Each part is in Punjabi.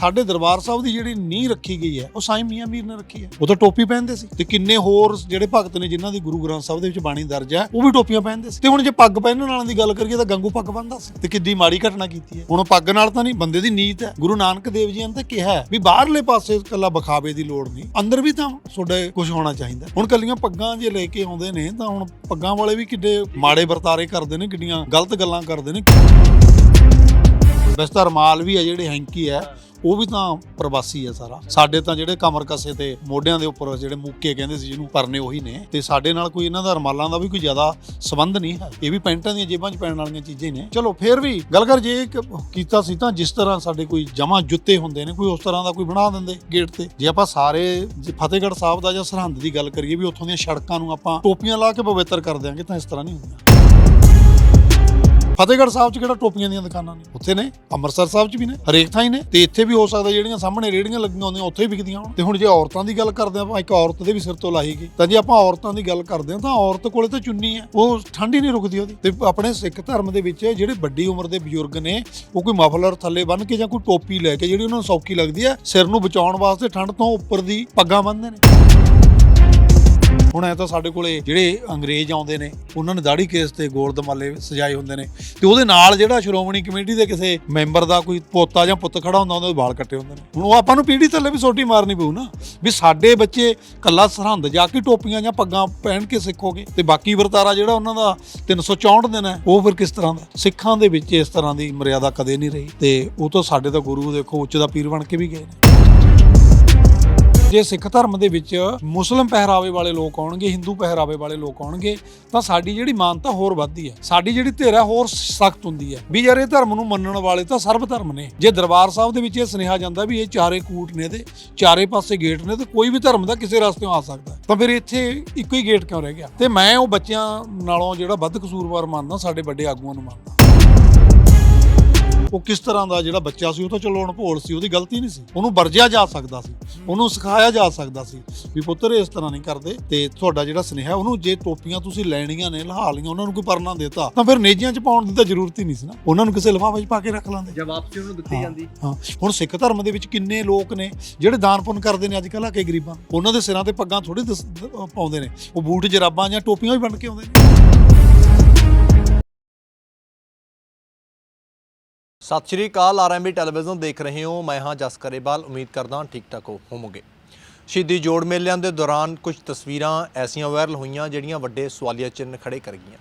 ਸਾਡੇ ਦਰਬਾਰ ਸਾਹਿਬ ਦੀ ਜਿਹੜੀ ਨੀਂਹ ਰੱਖੀ ਗਈ ਹੈ, ਉਹ ਸਾਈਂ ਮੀਆਂ ਮੀਰ ਨੇ ਰੱਖੀ ਹੈ। ਉਹ ਤਾਂ ਟੋਪੀ ਪਹਿਨਦੇ ਸੀ। ਤੇ ਕਿੰਨੇ ਹੋਰ ਜਿਹੜੇ ਭਗਤ ਨੇ ਜਿਨ੍ਹਾਂ ਦੀ ਗੁਰੂ ਗ੍ਰੰਥ ਸਾਹਿਬ ਦੇ ਵਿੱਚ ਬਾਣੀ ਦਰਜ ਹੈ, ਉਹ ਵੀ ਟੋਪੀਆਂ ਪਹਿਨਦੇ ਸੀ। ਤੇ ਹੁਣ ਜੇ ਪੱਗ ਪਹਿਨਣ ਵਾਲਿਆਂ ਦੀ ਗੱਲ ਕਰੀਏ ਤਾਂ ਗੰਗੂ ਪੱਗ ਬੰਨਦਾ ਸੀ। ਤੇ ਕਿੱਡੀ ਮਾੜੀ ਘਟਨਾ ਕੀਤੀ ਹੈ। ਹੁਣ ਪੱਗ ਨਾਲ ਤਾਂ ਨਹੀਂ, ਬੰਦੇ ਦੀ ਨੀਤ ਹੈ। ਗੁਰੂ ਨਾਨਕ ਦੇਵ ਜੀ ਨੇ ਤਾਂ ਕਿਹਾ ਵੀ ਬਾਹਰਲੇ ਪਾਸੇ ਇਕੱਲਾ ਬਖਾਵੇ ਦੀ ਲੋੜ ਨਹੀਂ। ਅੰਦਰ ਵੀ ਤਾਂ ਤੁਹਾਡੇ ਕੁਝ ਹੋਣਾ ਚਾਹੀਦਾ ਹੁਣ ਕੱਲੀਆਂ ਪੱਗਾਂ ਜੇ ਲੈ ਕੇ ਆਉਂਦੇ ਨੇ, ਤਾਂ ਹੁਣ ਪੱਗਾਂ ਵਾਲੇ ਵੀ ਕਿੱਡੇ ਮਾੜੇ ਵਰਤਾਰੇ ਕਰਦੇ ਨੇ, ਕਿੱਡੀਆਂ ਗਲਤ ਗੱਲਾਂ ਕਰਦੇ ਨੇ। ਵੈਸੇ ਤਾਂ ਰਮਾਲ ਵੀ ਹੈ ਜਿਹੜੇ ਹੈਂਕੀ ਹੈ। ਉਹ ਵੀ ਤਾਂ ਪ੍ਰਵਾਸੀ ਹੈ ਸਾਰਾ। ਸਾਡੇ ਤਾਂ ਜਿਹੜੇ ਕਮਰ ਕੱਸੇ ਤੇ ਮੋਢਿਆਂ ਦੇ ਉੱਪਰ ਜਿਹੜੇ ਮੁੱਕੇ ਕਹਿੰਦੇ ਸੀ, ਜਿਹਨੂੰ ਪਰਨੇ ਉਹੀ ਨੇ। ਤੇ ਸਾਡੇ ਨਾਲ ਕੋਈ ਇਹਨਾਂ ਦਾ, ਰਮਾਲਾਂ ਦਾ ਵੀ ਕੋਈ ਜ਼ਿਆਦਾ ਸੰਬੰਧ ਨਹੀਂ ਹੈ। ਇਹ ਵੀ ਪੈਂਟਾਂ ਦੀਆਂ ਜੇਬਾਂ 'ਚ ਪੈਣ ਵਾਲੀਆਂ ਚੀਜ਼ਾਂ ਹੀ ਨੇ। ਚਲੋ, ਫੇਰ ਵੀ ਗੱਲ ਕਰ, ਜੇ ਇੱਕ ਕੀਤਾ ਸੀ ਤਾਂ ਜਿਸ ਤਰ੍ਹਾਂ ਸਾਡੇ ਕੋਈ ਜਮਾ ਜੁੱਤੇ ਹੁੰਦੇ ਨੇ, ਕੋਈ ਉਸ ਤਰ੍ਹਾਂ ਦਾ ਕੋਈ ਬਣਾ ਦਿੰਦੇ ਗੇਟ ਤੇ। ਜੇ ਆਪਾਂ ਸਾਰੇ ਫਤਿਹਗੜ੍ਹ ਸਾਹਿਬ ਦਾ ਜਾਂ ਸਰਹੰਦ ਦੀ ਗੱਲ ਕਰੀਏ ਵੀ ਉੱਥੋਂ ਦੀਆਂ ਸੜਕਾਂ ਨੂੰ ਆਪਾਂ ਟੋਪੀਆਂ ਲਾ ਕੇ ਪਵਿੱਤਰ ਕਰ ਦਿਆਂਗੇ, ਤਾਂ ਇਸ ਤਰ੍ਹਾਂ ਨਹੀਂ ਹੁੰਦਾ। ਫਤਿਹਗੜ੍ਹ ਸਾਹਿਬ 'ਚ ਕਿਹੜਾ ਟੋਪੀਆਂ ਦੀਆਂ ਦੁਕਾਨਾਂ ਨੇ? ਉੱਥੇ ਨੇ, ਅੰਮ੍ਰਿਤਸਰ ਸਾਹਿਬ 'ਚ ਵੀ ਨੇ, ਹਰੇਕ ਥਾਂ ਹੀ ਨੇ। ਤੇ ਇੱਥੇ ਵੀ ਹੋ ਸਕਦਾ ਜਿਹੜੀਆਂ ਸਾਹਮਣੇ ਰੇੜੀਆਂ ਲੱਗੀਆਂ ਹੁੰਦੀਆਂ, ਉੱਥੇ ਹੀ ਵਿਕਦੀਆਂ ਹੋਣ। ਤੇ ਹੁਣ ਜੇ ਔਰਤਾਂ ਦੀ ਗੱਲ ਕਰਦੇ ਆਪਾਂ ਇੱਕ ਔਰਤ ਦੇ ਵੀ ਸਿਰ ਤੋਂ ਲਾਹੀ ਗਈ। ਤਾਂ ਜੇ ਆਪਾਂ ਔਰਤਾਂ ਦੀ ਗੱਲ ਕਰਦੇ ਹਾਂ, ਤਾਂ ਔਰਤ ਕੋਲੇ ਤਾਂ ਚੁੰਨੀ ਹੈ, ਉਹ ਠੰਡ ਹੀ ਨਹੀਂ ਰੁਕਦੀ ਉਹਦੀ। ਤੇ ਆਪਣੇ ਸਿੱਖ ਧਰਮ ਦੇ ਵਿੱਚ ਜਿਹੜੇ ਵੱਡੀ ਉਮਰ ਦੇ ਬਜ਼ੁਰਗ ਨੇ, ਉਹ ਕੋਈ ਮਫਲਰ ਥੱਲੇ ਬੰਨ ਕੇ ਜਾਂ ਕੋਈ ਟੋਪੀ ਲੈ ਕੇ ਜਿਹੜੀ ਉਹਨਾਂ ਨੂੰ ਸੌਖੀ ਲੱਗਦੀ ਹੈ, ਸਿਰ ਨੂੰ ਬਚਾਉਣ ਵਾਸਤੇ ਠੰਡ ਤੋਂ ਉੱਪਰ ਦੀ ਪੱਗਾਂ ਬੰਨ੍ਹਦੇ ਨੇ। ਹੁਣ ਐ ਤਾਂ ਸਾਡੇ ਕੋਲੇ ਜਿਹੜੇ ਅੰਗਰੇਜ਼ ਆਉਂਦੇ ਨੇ, ਉਹਨਾਂ ਨੇ ਦਾੜੀ ਕੇਸ ਤੇ ਗੋਲ ਦਮਾਲੇ ਸਜਾਏ ਹੁੰਦੇ ਨੇ ਤੇ ਉਹਦੇ ਨਾਲ ਜਿਹੜਾ ਸ਼੍ਰੋਮਣੀ ਕਮੇਟੀ ਦੇ ਕਿਸੇ ਮੈਂਬਰ ਦਾ ਕੋਈ ਪੋਤਾ ਜਾਂ ਪੁੱਤ ਖੜਾ ਹੁੰਦਾ, ਉਹਦੇ ਵਾਲ ਕੱਟੇ ਹੁੰਦੇ ਨੇ। ਹੁਣ ਉਹ ਆਪਾਂ ਨੂੰ ਪੀੜੀ ਥੱਲੇ ਵੀ ਸੋਟੀ ਮਾਰਨੀ ਪਊ ਨਾ ਵੀ ਸਾਡੇ ਬੱਚੇ ਕੱਲਾ ਸਰਹੰਦ ਜਾ ਕੇ ਟੋਪੀਆਂ ਜਾਂ ਪੱਗਾਂ ਪਹਿਨ ਕੇ ਸਿੱਖੋਗੇ ਤੇ ਬਾਕੀ ਵਰਤਾਰਾ ਜਿਹੜਾ ਉਹਨਾਂ ਦਾ 364 ਦਿਨ ਹੈ, ਉਹ ਫਿਰ ਕਿਸ ਤਰ੍ਹਾਂ ਦਾ ਸਿੱਖਾਂ ਦੇ ਵਿੱਚ ਇਸ ਤਰ੍ਹਾਂ ਦੀ ਮਰਿਆਦਾ ਕਦੇ ਨਹੀਂ ਰਹੀ ਤੇ ਉਹ ਤਾਂ ਸਾਡੇ ਤਾਂ ਗੁਰੂ ਦੇਖੋ ਉੱਚ ਦਾ ਪੀਰ ਬਣ ਕੇ ਵੀ ਗਏ ਨੇ। ਜੇ ਸਿੱਖ ਧਰਮ ਦੇ ਵਿੱਚ ਮੁਸਲਮ ਪਹਿਰਾਵੇ ਵਾਲੇ ਲੋਕ ਆਉਣਗੇ, ਹਿੰਦੂ ਪਹਿਰਾਵੇ ਵਾਲੇ ਲੋਕ ਆਉਣਗੇ, ਤਾਂ ਸਾਡੀ ਜਿਹੜੀ ਮਾਨਤਾ ਹੋਰ ਵੱਧਦੀ ਹੈ। ਸਾਡੀ ਜਿਹੜੀ ਧਿਰ ਹੈ ਹੋਰ ਸਖਤ ਹੁੰਦੀ ਹੈ। ਵੀ ਯਾਰ ਇਹ ਧਰਮ ਨੂੰ ਮੰਨਣ ਵਾਲੇ ਤਾਂ ਸਰਬ ਧਰਮ ਨੇ। ਜੇ ਦਰਬਾਰ ਸਾਹਿਬ ਦੇ ਵਿੱਚ ਇਹ ਸੁਨੇਹਾ ਜਾਂਦਾ ਵੀ ਇਹ ਚਾਰੇ ਕੂਟ ਨੇ ਤੇ ਚਾਰੇ ਪਾਸੇ ਗੇਟ ਨੇ, ਤੇ ਕੋਈ ਵੀ ਧਰਮ ਦਾ ਕਿਸੇ ਰਸਤੇੋਂ ਆ ਸਕਦਾ। ਤਾਂ ਫਿਰ ਇੱਥੇ ਇੱਕੋ ਹੀ ਗੇਟ ਕਿਉਂ ਰਹਿ ਗਿਆ? ਤੇ ਮੈਂ ਉਹ ਬੱਚਿਆਂ ਨਾਲੋਂ ਜਿਹੜਾ ਵੱਧ ਕਸੂਰਵਾਰ ਮੰਨਦਾ, ਸਾਡੇ ਵੱਡੇ ਆਗੂਆਂ ਨੂੰ ਮੰਨਦਾ। ਉਹ ਕਿਸ ਤਰ੍ਹਾਂ ਦਾ ਜਿਹੜਾ ਬੱਚਾ ਸੀ ਉਹ ਤਾਂ ਚਲੋ ਅਣਭੋਲ ਸੀ ਉਹਦੀ ਗਲਤੀ ਨਹੀਂ ਸੀ। ਉਹਨੂੰ ਵਰਜਿਆ ਜਾ ਸਕਦਾ ਸੀ। ਉਹਨੂੰ ਸਿਖਾਇਆ ਜਾ ਸਕਦਾ ਸੀ ਵੀ ਪੁੱਤਰ ਇਸ ਤਰ੍ਹਾਂ ਨਹੀਂ ਕਰਦੇ ਤੇ ਤੁਹਾਡਾ ਜਿਹੜਾ ਸੁਨੇਹਾ ਉਹਨੂੰ ਜੇ ਟੋਪੀਆਂ ਤੁਸੀਂ ਲੈਣੀਆਂ ਨੇ ਲਹਾ ਲਈਆਂ ਉਹਨਾਂ ਨੂੰ ਕੋਈ ਪਰਨਾ ਦੇਤਾ ਤਾਂ ਫਿਰ ਨੇਜੀਆਂ 'ਚ ਪਾਉਣ ਦੀ ਤਾਂ ਜ਼ਰੂਰਤ ਹੀ ਨਹੀਂ ਸੀ ਨਾ। ਉਹਨਾਂ ਨੂੰ ਕਿਸੇ ਲਿਫਾਫੇ 'ਚ ਪਾ ਕੇ ਰੱਖ ਲਾਂਦੇ। ਜਦ ਵਾਪਸੀ ਉਹਨੂੰ ਦਿੱਤੀ। ਜਾਂਦੀ। ਹਾਂ। ਹੁਣ ਸਿੱਖ ਧਰਮ ਦੇ ਵਿੱਚ ਕਿੰਨੇ ਲੋਕ ਨੇ ਜਿਹੜੇ ਦਾਨ ਪੁੰਨ ਕਰਦੇ ਨੇ ਅੱਜ ਕੱਲ੍ਹ ਆ ਕੇ ਗਰੀਬਾਂ। ਉਹਨਾਂ ਦੇ ਸਿਰਾਂ ਤੇ ਪੱਗਾਂ ਥੋੜੀ ਪਾਉਂਦੇ ਨੇ। ਉਹ ਬੂਟ ਜਰਾਬਾਂ ਜਾਂ ਟੋਪੀਆਂ ਵੀ ਬਣ ਕੇ ਆਉਂਦੇ ਨੇ। ਸਤਿ ਸ਼੍ਰੀ ਅਕਾਲ ਆਰਐਮਬੀ ਟੈਲੀਵਿਜ਼ਨ ਦੇਖ ਰਹੇ ਹੋ। ਮੈਂ ਹਾਂ ਜਸ ਕਰੇਵਾਲ, ਉਮੀਦ ਕਰਦਾ ਠੀਕ ਠਾਕ ਹੋਵੋਗੇ। ਸ਼ਹੀਦੀ ਜੋੜ ਮੇਲਿਆਂ ਦੇ ਦੌਰਾਨ ਕੁਝ ਤਸਵੀਰਾਂ ਐਸੀਆਂ ਵਾਇਰਲ ਹੋਈਆਂ, ਜਿਹੜੀਆਂ ਵੱਡੇ ਸਵਾਲੀਆ ਚਿੰਨ੍ਹ ਖੜੇ ਕਰ ਗਈਆਂ।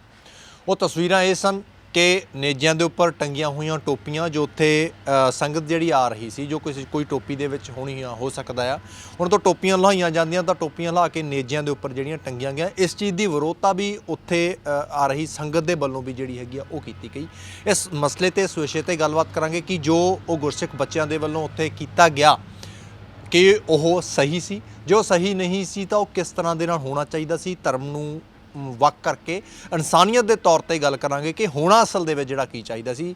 ਉਹ ਤਸਵੀਰਾਂ ਇਹ ਸਨ ਕਿ ਨੇਜਿਆਂ ਦੇ ਉੱਪਰ ਟੰਗੀਆਂ ਹੋਈਆਂ ਟੋਪੀਆਂ ਜੋ ਉੱਥੇ ਅ, ਸੰਗਤ ਜਿਹੜੀ ਆ ਰਹੀ ਸੀ ਜੋ ਕਿਸੇ ਕੋਈ ਟੋਪੀ ਦੇ ਵਿੱਚ ਹੋਣੀ ਆ ਹੋ ਸਕਦਾ ਆ। ਹੁਣ ਤੋਂ ਟੋਪੀਆਂ ਲਾਈਆਂ ਜਾਂਦੀਆਂ ਤਾਂ ਟੋਪੀਆਂ ਲਾ ਕੇ ਨੇਜਿਆਂ ਦੇ ਉੱਪਰ ਜਿਹੜੀਆਂ ਟੰਗੀਆਂ ਗਿਆ ਇਸ ਚੀਜ਼ ਦੀ ਵਿਰੋਧਤਾ ਵੀ ਉੱਥੇ ਅ, ਆ ਰਹੀ ਸੰਗਤ ਦੇ ਵੱਲੋਂ ਵੀ ਜਿਹੜੀ ਹੈਗੀ ਆ ਉਹ ਕੀਤੀ ਗਈ। ਇਸ ਮਸਲੇ ਤੇ ਇਸ ਵਿਸ਼ੇ ਤੇ ਗੱਲਬਾਤ ਕਰਾਂਗੇ ਕਿ ਜੋ ਉਹ ਗੁਰਸਿੱਖ ਬੱਚਿਆਂ ਦੇ ਵੱਲੋਂ ਉੱਥੇ ਕੀਤਾ ਗਿਆ ਕਿ ਉਹ ਸਹੀ ਸੀ। ਜੋ ਸਹੀ ਨਹੀਂ ਸੀ ਤਾਂ ਉਹ ਕਿਸ ਤਰ੍ਹਾਂ ਦੇ ਨਾਲ ਹੋਣਾ ਚਾਹੀਦਾ ਸੀ ਧਰਮ ਨੂੰ ਵੱਖ ਕਰਕੇ ਇਨਸਾਨੀਅਤ ਦੇ ਤੌਰ ਤੇ ਗੱਲ ਕਰਾਂਗੇ ਕਿ ਹੋਣਾ ਅਸਲ ਦੇ ਵਿੱਚ ਜਿਹੜਾ ਕੀ ਚਾਹੀਦਾ ਸੀ।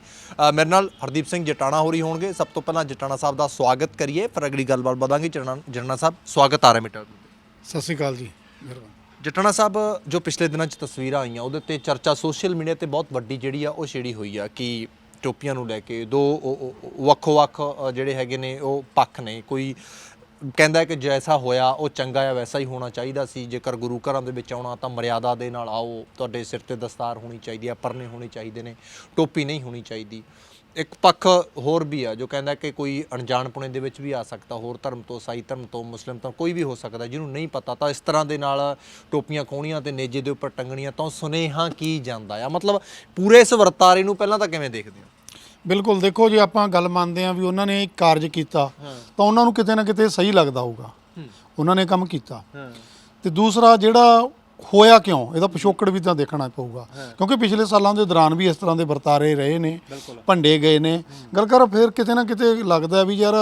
ਮੇਰੇ ਨਾਲ ਹਰਦੀਪ ਸਿੰਘ ਜਟਾਣਾ ਹੋਰੀ ਹੋਣਗੇ। ਸਭ ਤੋਂ ਪਹਿਲਾਂ ਜਟਾਣਾ ਸਾਹਿਬ ਦਾ ਸਵਾਗਤ ਕਰੀਏ। ਫਿਰ ਅਗਲੀ ਗੱਲਬਾਤ ਵਧਾਂਗੇ। ਜਟਾਣਾ ਸਾਹਿਬ ਸਵਾਗਤ ਆ ਰਿਹਾ ਮਿੱਟਰ ਸਤਿ ਸ਼੍ਰੀ ਅਕਾਲ ਜੀ। ਜਟਾਣਾ ਸਾਹਿਬ ਜੋ ਪਿਛਲੇ ਦਿਨਾਂ 'ਚ ਤਸਵੀਰਾਂ ਆਈਆਂ ਉਹਦੇ ਤੇ ਚਰਚਾ ਸੋਸ਼ਲ ਮੀਡੀਆ ਤੇ ਬਹੁਤ ਵੱਡੀ ਜਿਹੜੀ ਆ ਉਹ ਛੇੜੀ ਹੋਈ ਆ ਕਿ ਟੋਪੀਆਂ ਨੂੰ ਲੈ ਕੇ ਦੋ ਵੱਖੋ-ਵੱਖ ਜਿਹੜੇ ਹੈਗੇ ਨੇ ਉਹ ਪੱਖ ਨੇ। ਕੋਈ ਕਹਿੰਦਾ ਕਿ ਜੈਸਾ ਹੋਇਆ, ਉਹ ਚੰਗਾ ਆ ਵੈਸਾ ਹੀ ਹੋਣਾ ਚਾਹੀਦਾ ਸੀ। ਜੇਕਰ ਗੁਰੂ ਘਰਾਂ ਦੇ ਵਿੱਚ ਆਉਣਾ, ਤਾਂ ਮਰਿਆਦਾ ਦੇ ਨਾਲ ਆਓ। ਤੁਹਾਡੇ ਸਿਰ ਤੇ ਦਸਤਾਰ ਹੋਣੀ ਚਾਹੀਦੀ ਆ ਪਰਨੇ ਹੋਣੇ ਚਾਹੀਦੇ ਨੇ, ਟੋਪੀ ਨਹੀਂ ਹੋਣੀ ਚਾਹੀਦੀ। ਇੱਕ ਪੱਖ ਹੋਰ ਵੀ ਆ, ਜੋ ਕਹਿੰਦਾ ਕਿ ਕੋਈ ਅਣਜਾਣਪੁਣੇ ਦੇ ਵਿੱਚ ਵੀ ਆ ਸਕਦਾ, ਹੋਰ ਧਰਮ ਤੋਂ, ਸਾਈ ਧਰਮ ਤੋਂ, ਮੁਸਲਿਮ ਤੋਂ ਕੋਈ ਵੀ ਹੋ ਸਕਦਾ, ਜਿਹਨੂੰ ਨਹੀਂ ਪਤਾ, ਤਾਂ ਇਸ ਤਰ੍ਹਾਂ ਦੇ ਨਾਲ ਟੋਪੀਆਂ ਖੋਣੀਆਂ ਤੇ ਨੇਜੇ ਦੇ ਉੱਪਰ ਟੰਗਣੀਆਂ, ਤਾਂ ਉਹ ਸੁਨੇਹਾ ਕੀ ਜਾਂਦਾ ਆ? ਮਤਲਬ ਪੂਰੇ ਇਸ ਵਰਤਾਰੇ ਨੂੰ ਪਹਿਲਾਂ ਤਾਂ ਕਿਵੇਂ ਦੇਖਦੇ ਹੋ? ਬਿਲਕੁਲ ਦੇਖੋ ਜੇ ਆਪਾਂ ਗੱਲ ਮੰਨਦੇ ਆਂ ਵੀ ਉਹਨਾਂ ਨੇ ਕਾਰਜ ਕੀਤਾ ਤਾਂ ਉਹਨਾਂ ਨੂੰ ਕਿਤੇ ਨਾ ਕਿਤੇ ਸਹੀ ਲੱਗਦਾ ਹੋਊਗਾ। ਉਹਨਾਂ ਨੇ ਕੰਮ ਕੀਤਾ। ਤੇ ਦੂਸਰਾ ਜਿਹੜਾ ਹੋਇਆ ਕਿਉਂ ਇਹਦਾ ਪਿਛੋਕੜ ਵੀ ਤਾਂ ਦੇਖਣਾ ਪਊਗਾ। ਕਿਉਂਕਿ ਪਿਛਲੇ ਸਾਲਾਂ ਦੇ ਦੌਰਾਨ ਵੀ ਇਸ ਤਰ੍ਹਾਂ ਦੇ ਵਰਤਾਰੇ ਰਹੇ ਨੇ ਭੰਡੇ ਗਏ ਨੇ। ਗੱਲ ਕਰ ਫਿਰ ਕਿਤੇ ਨਾ ਕਿਤੇ ਲੱਗਦਾ ਵੀ ਯਾਰ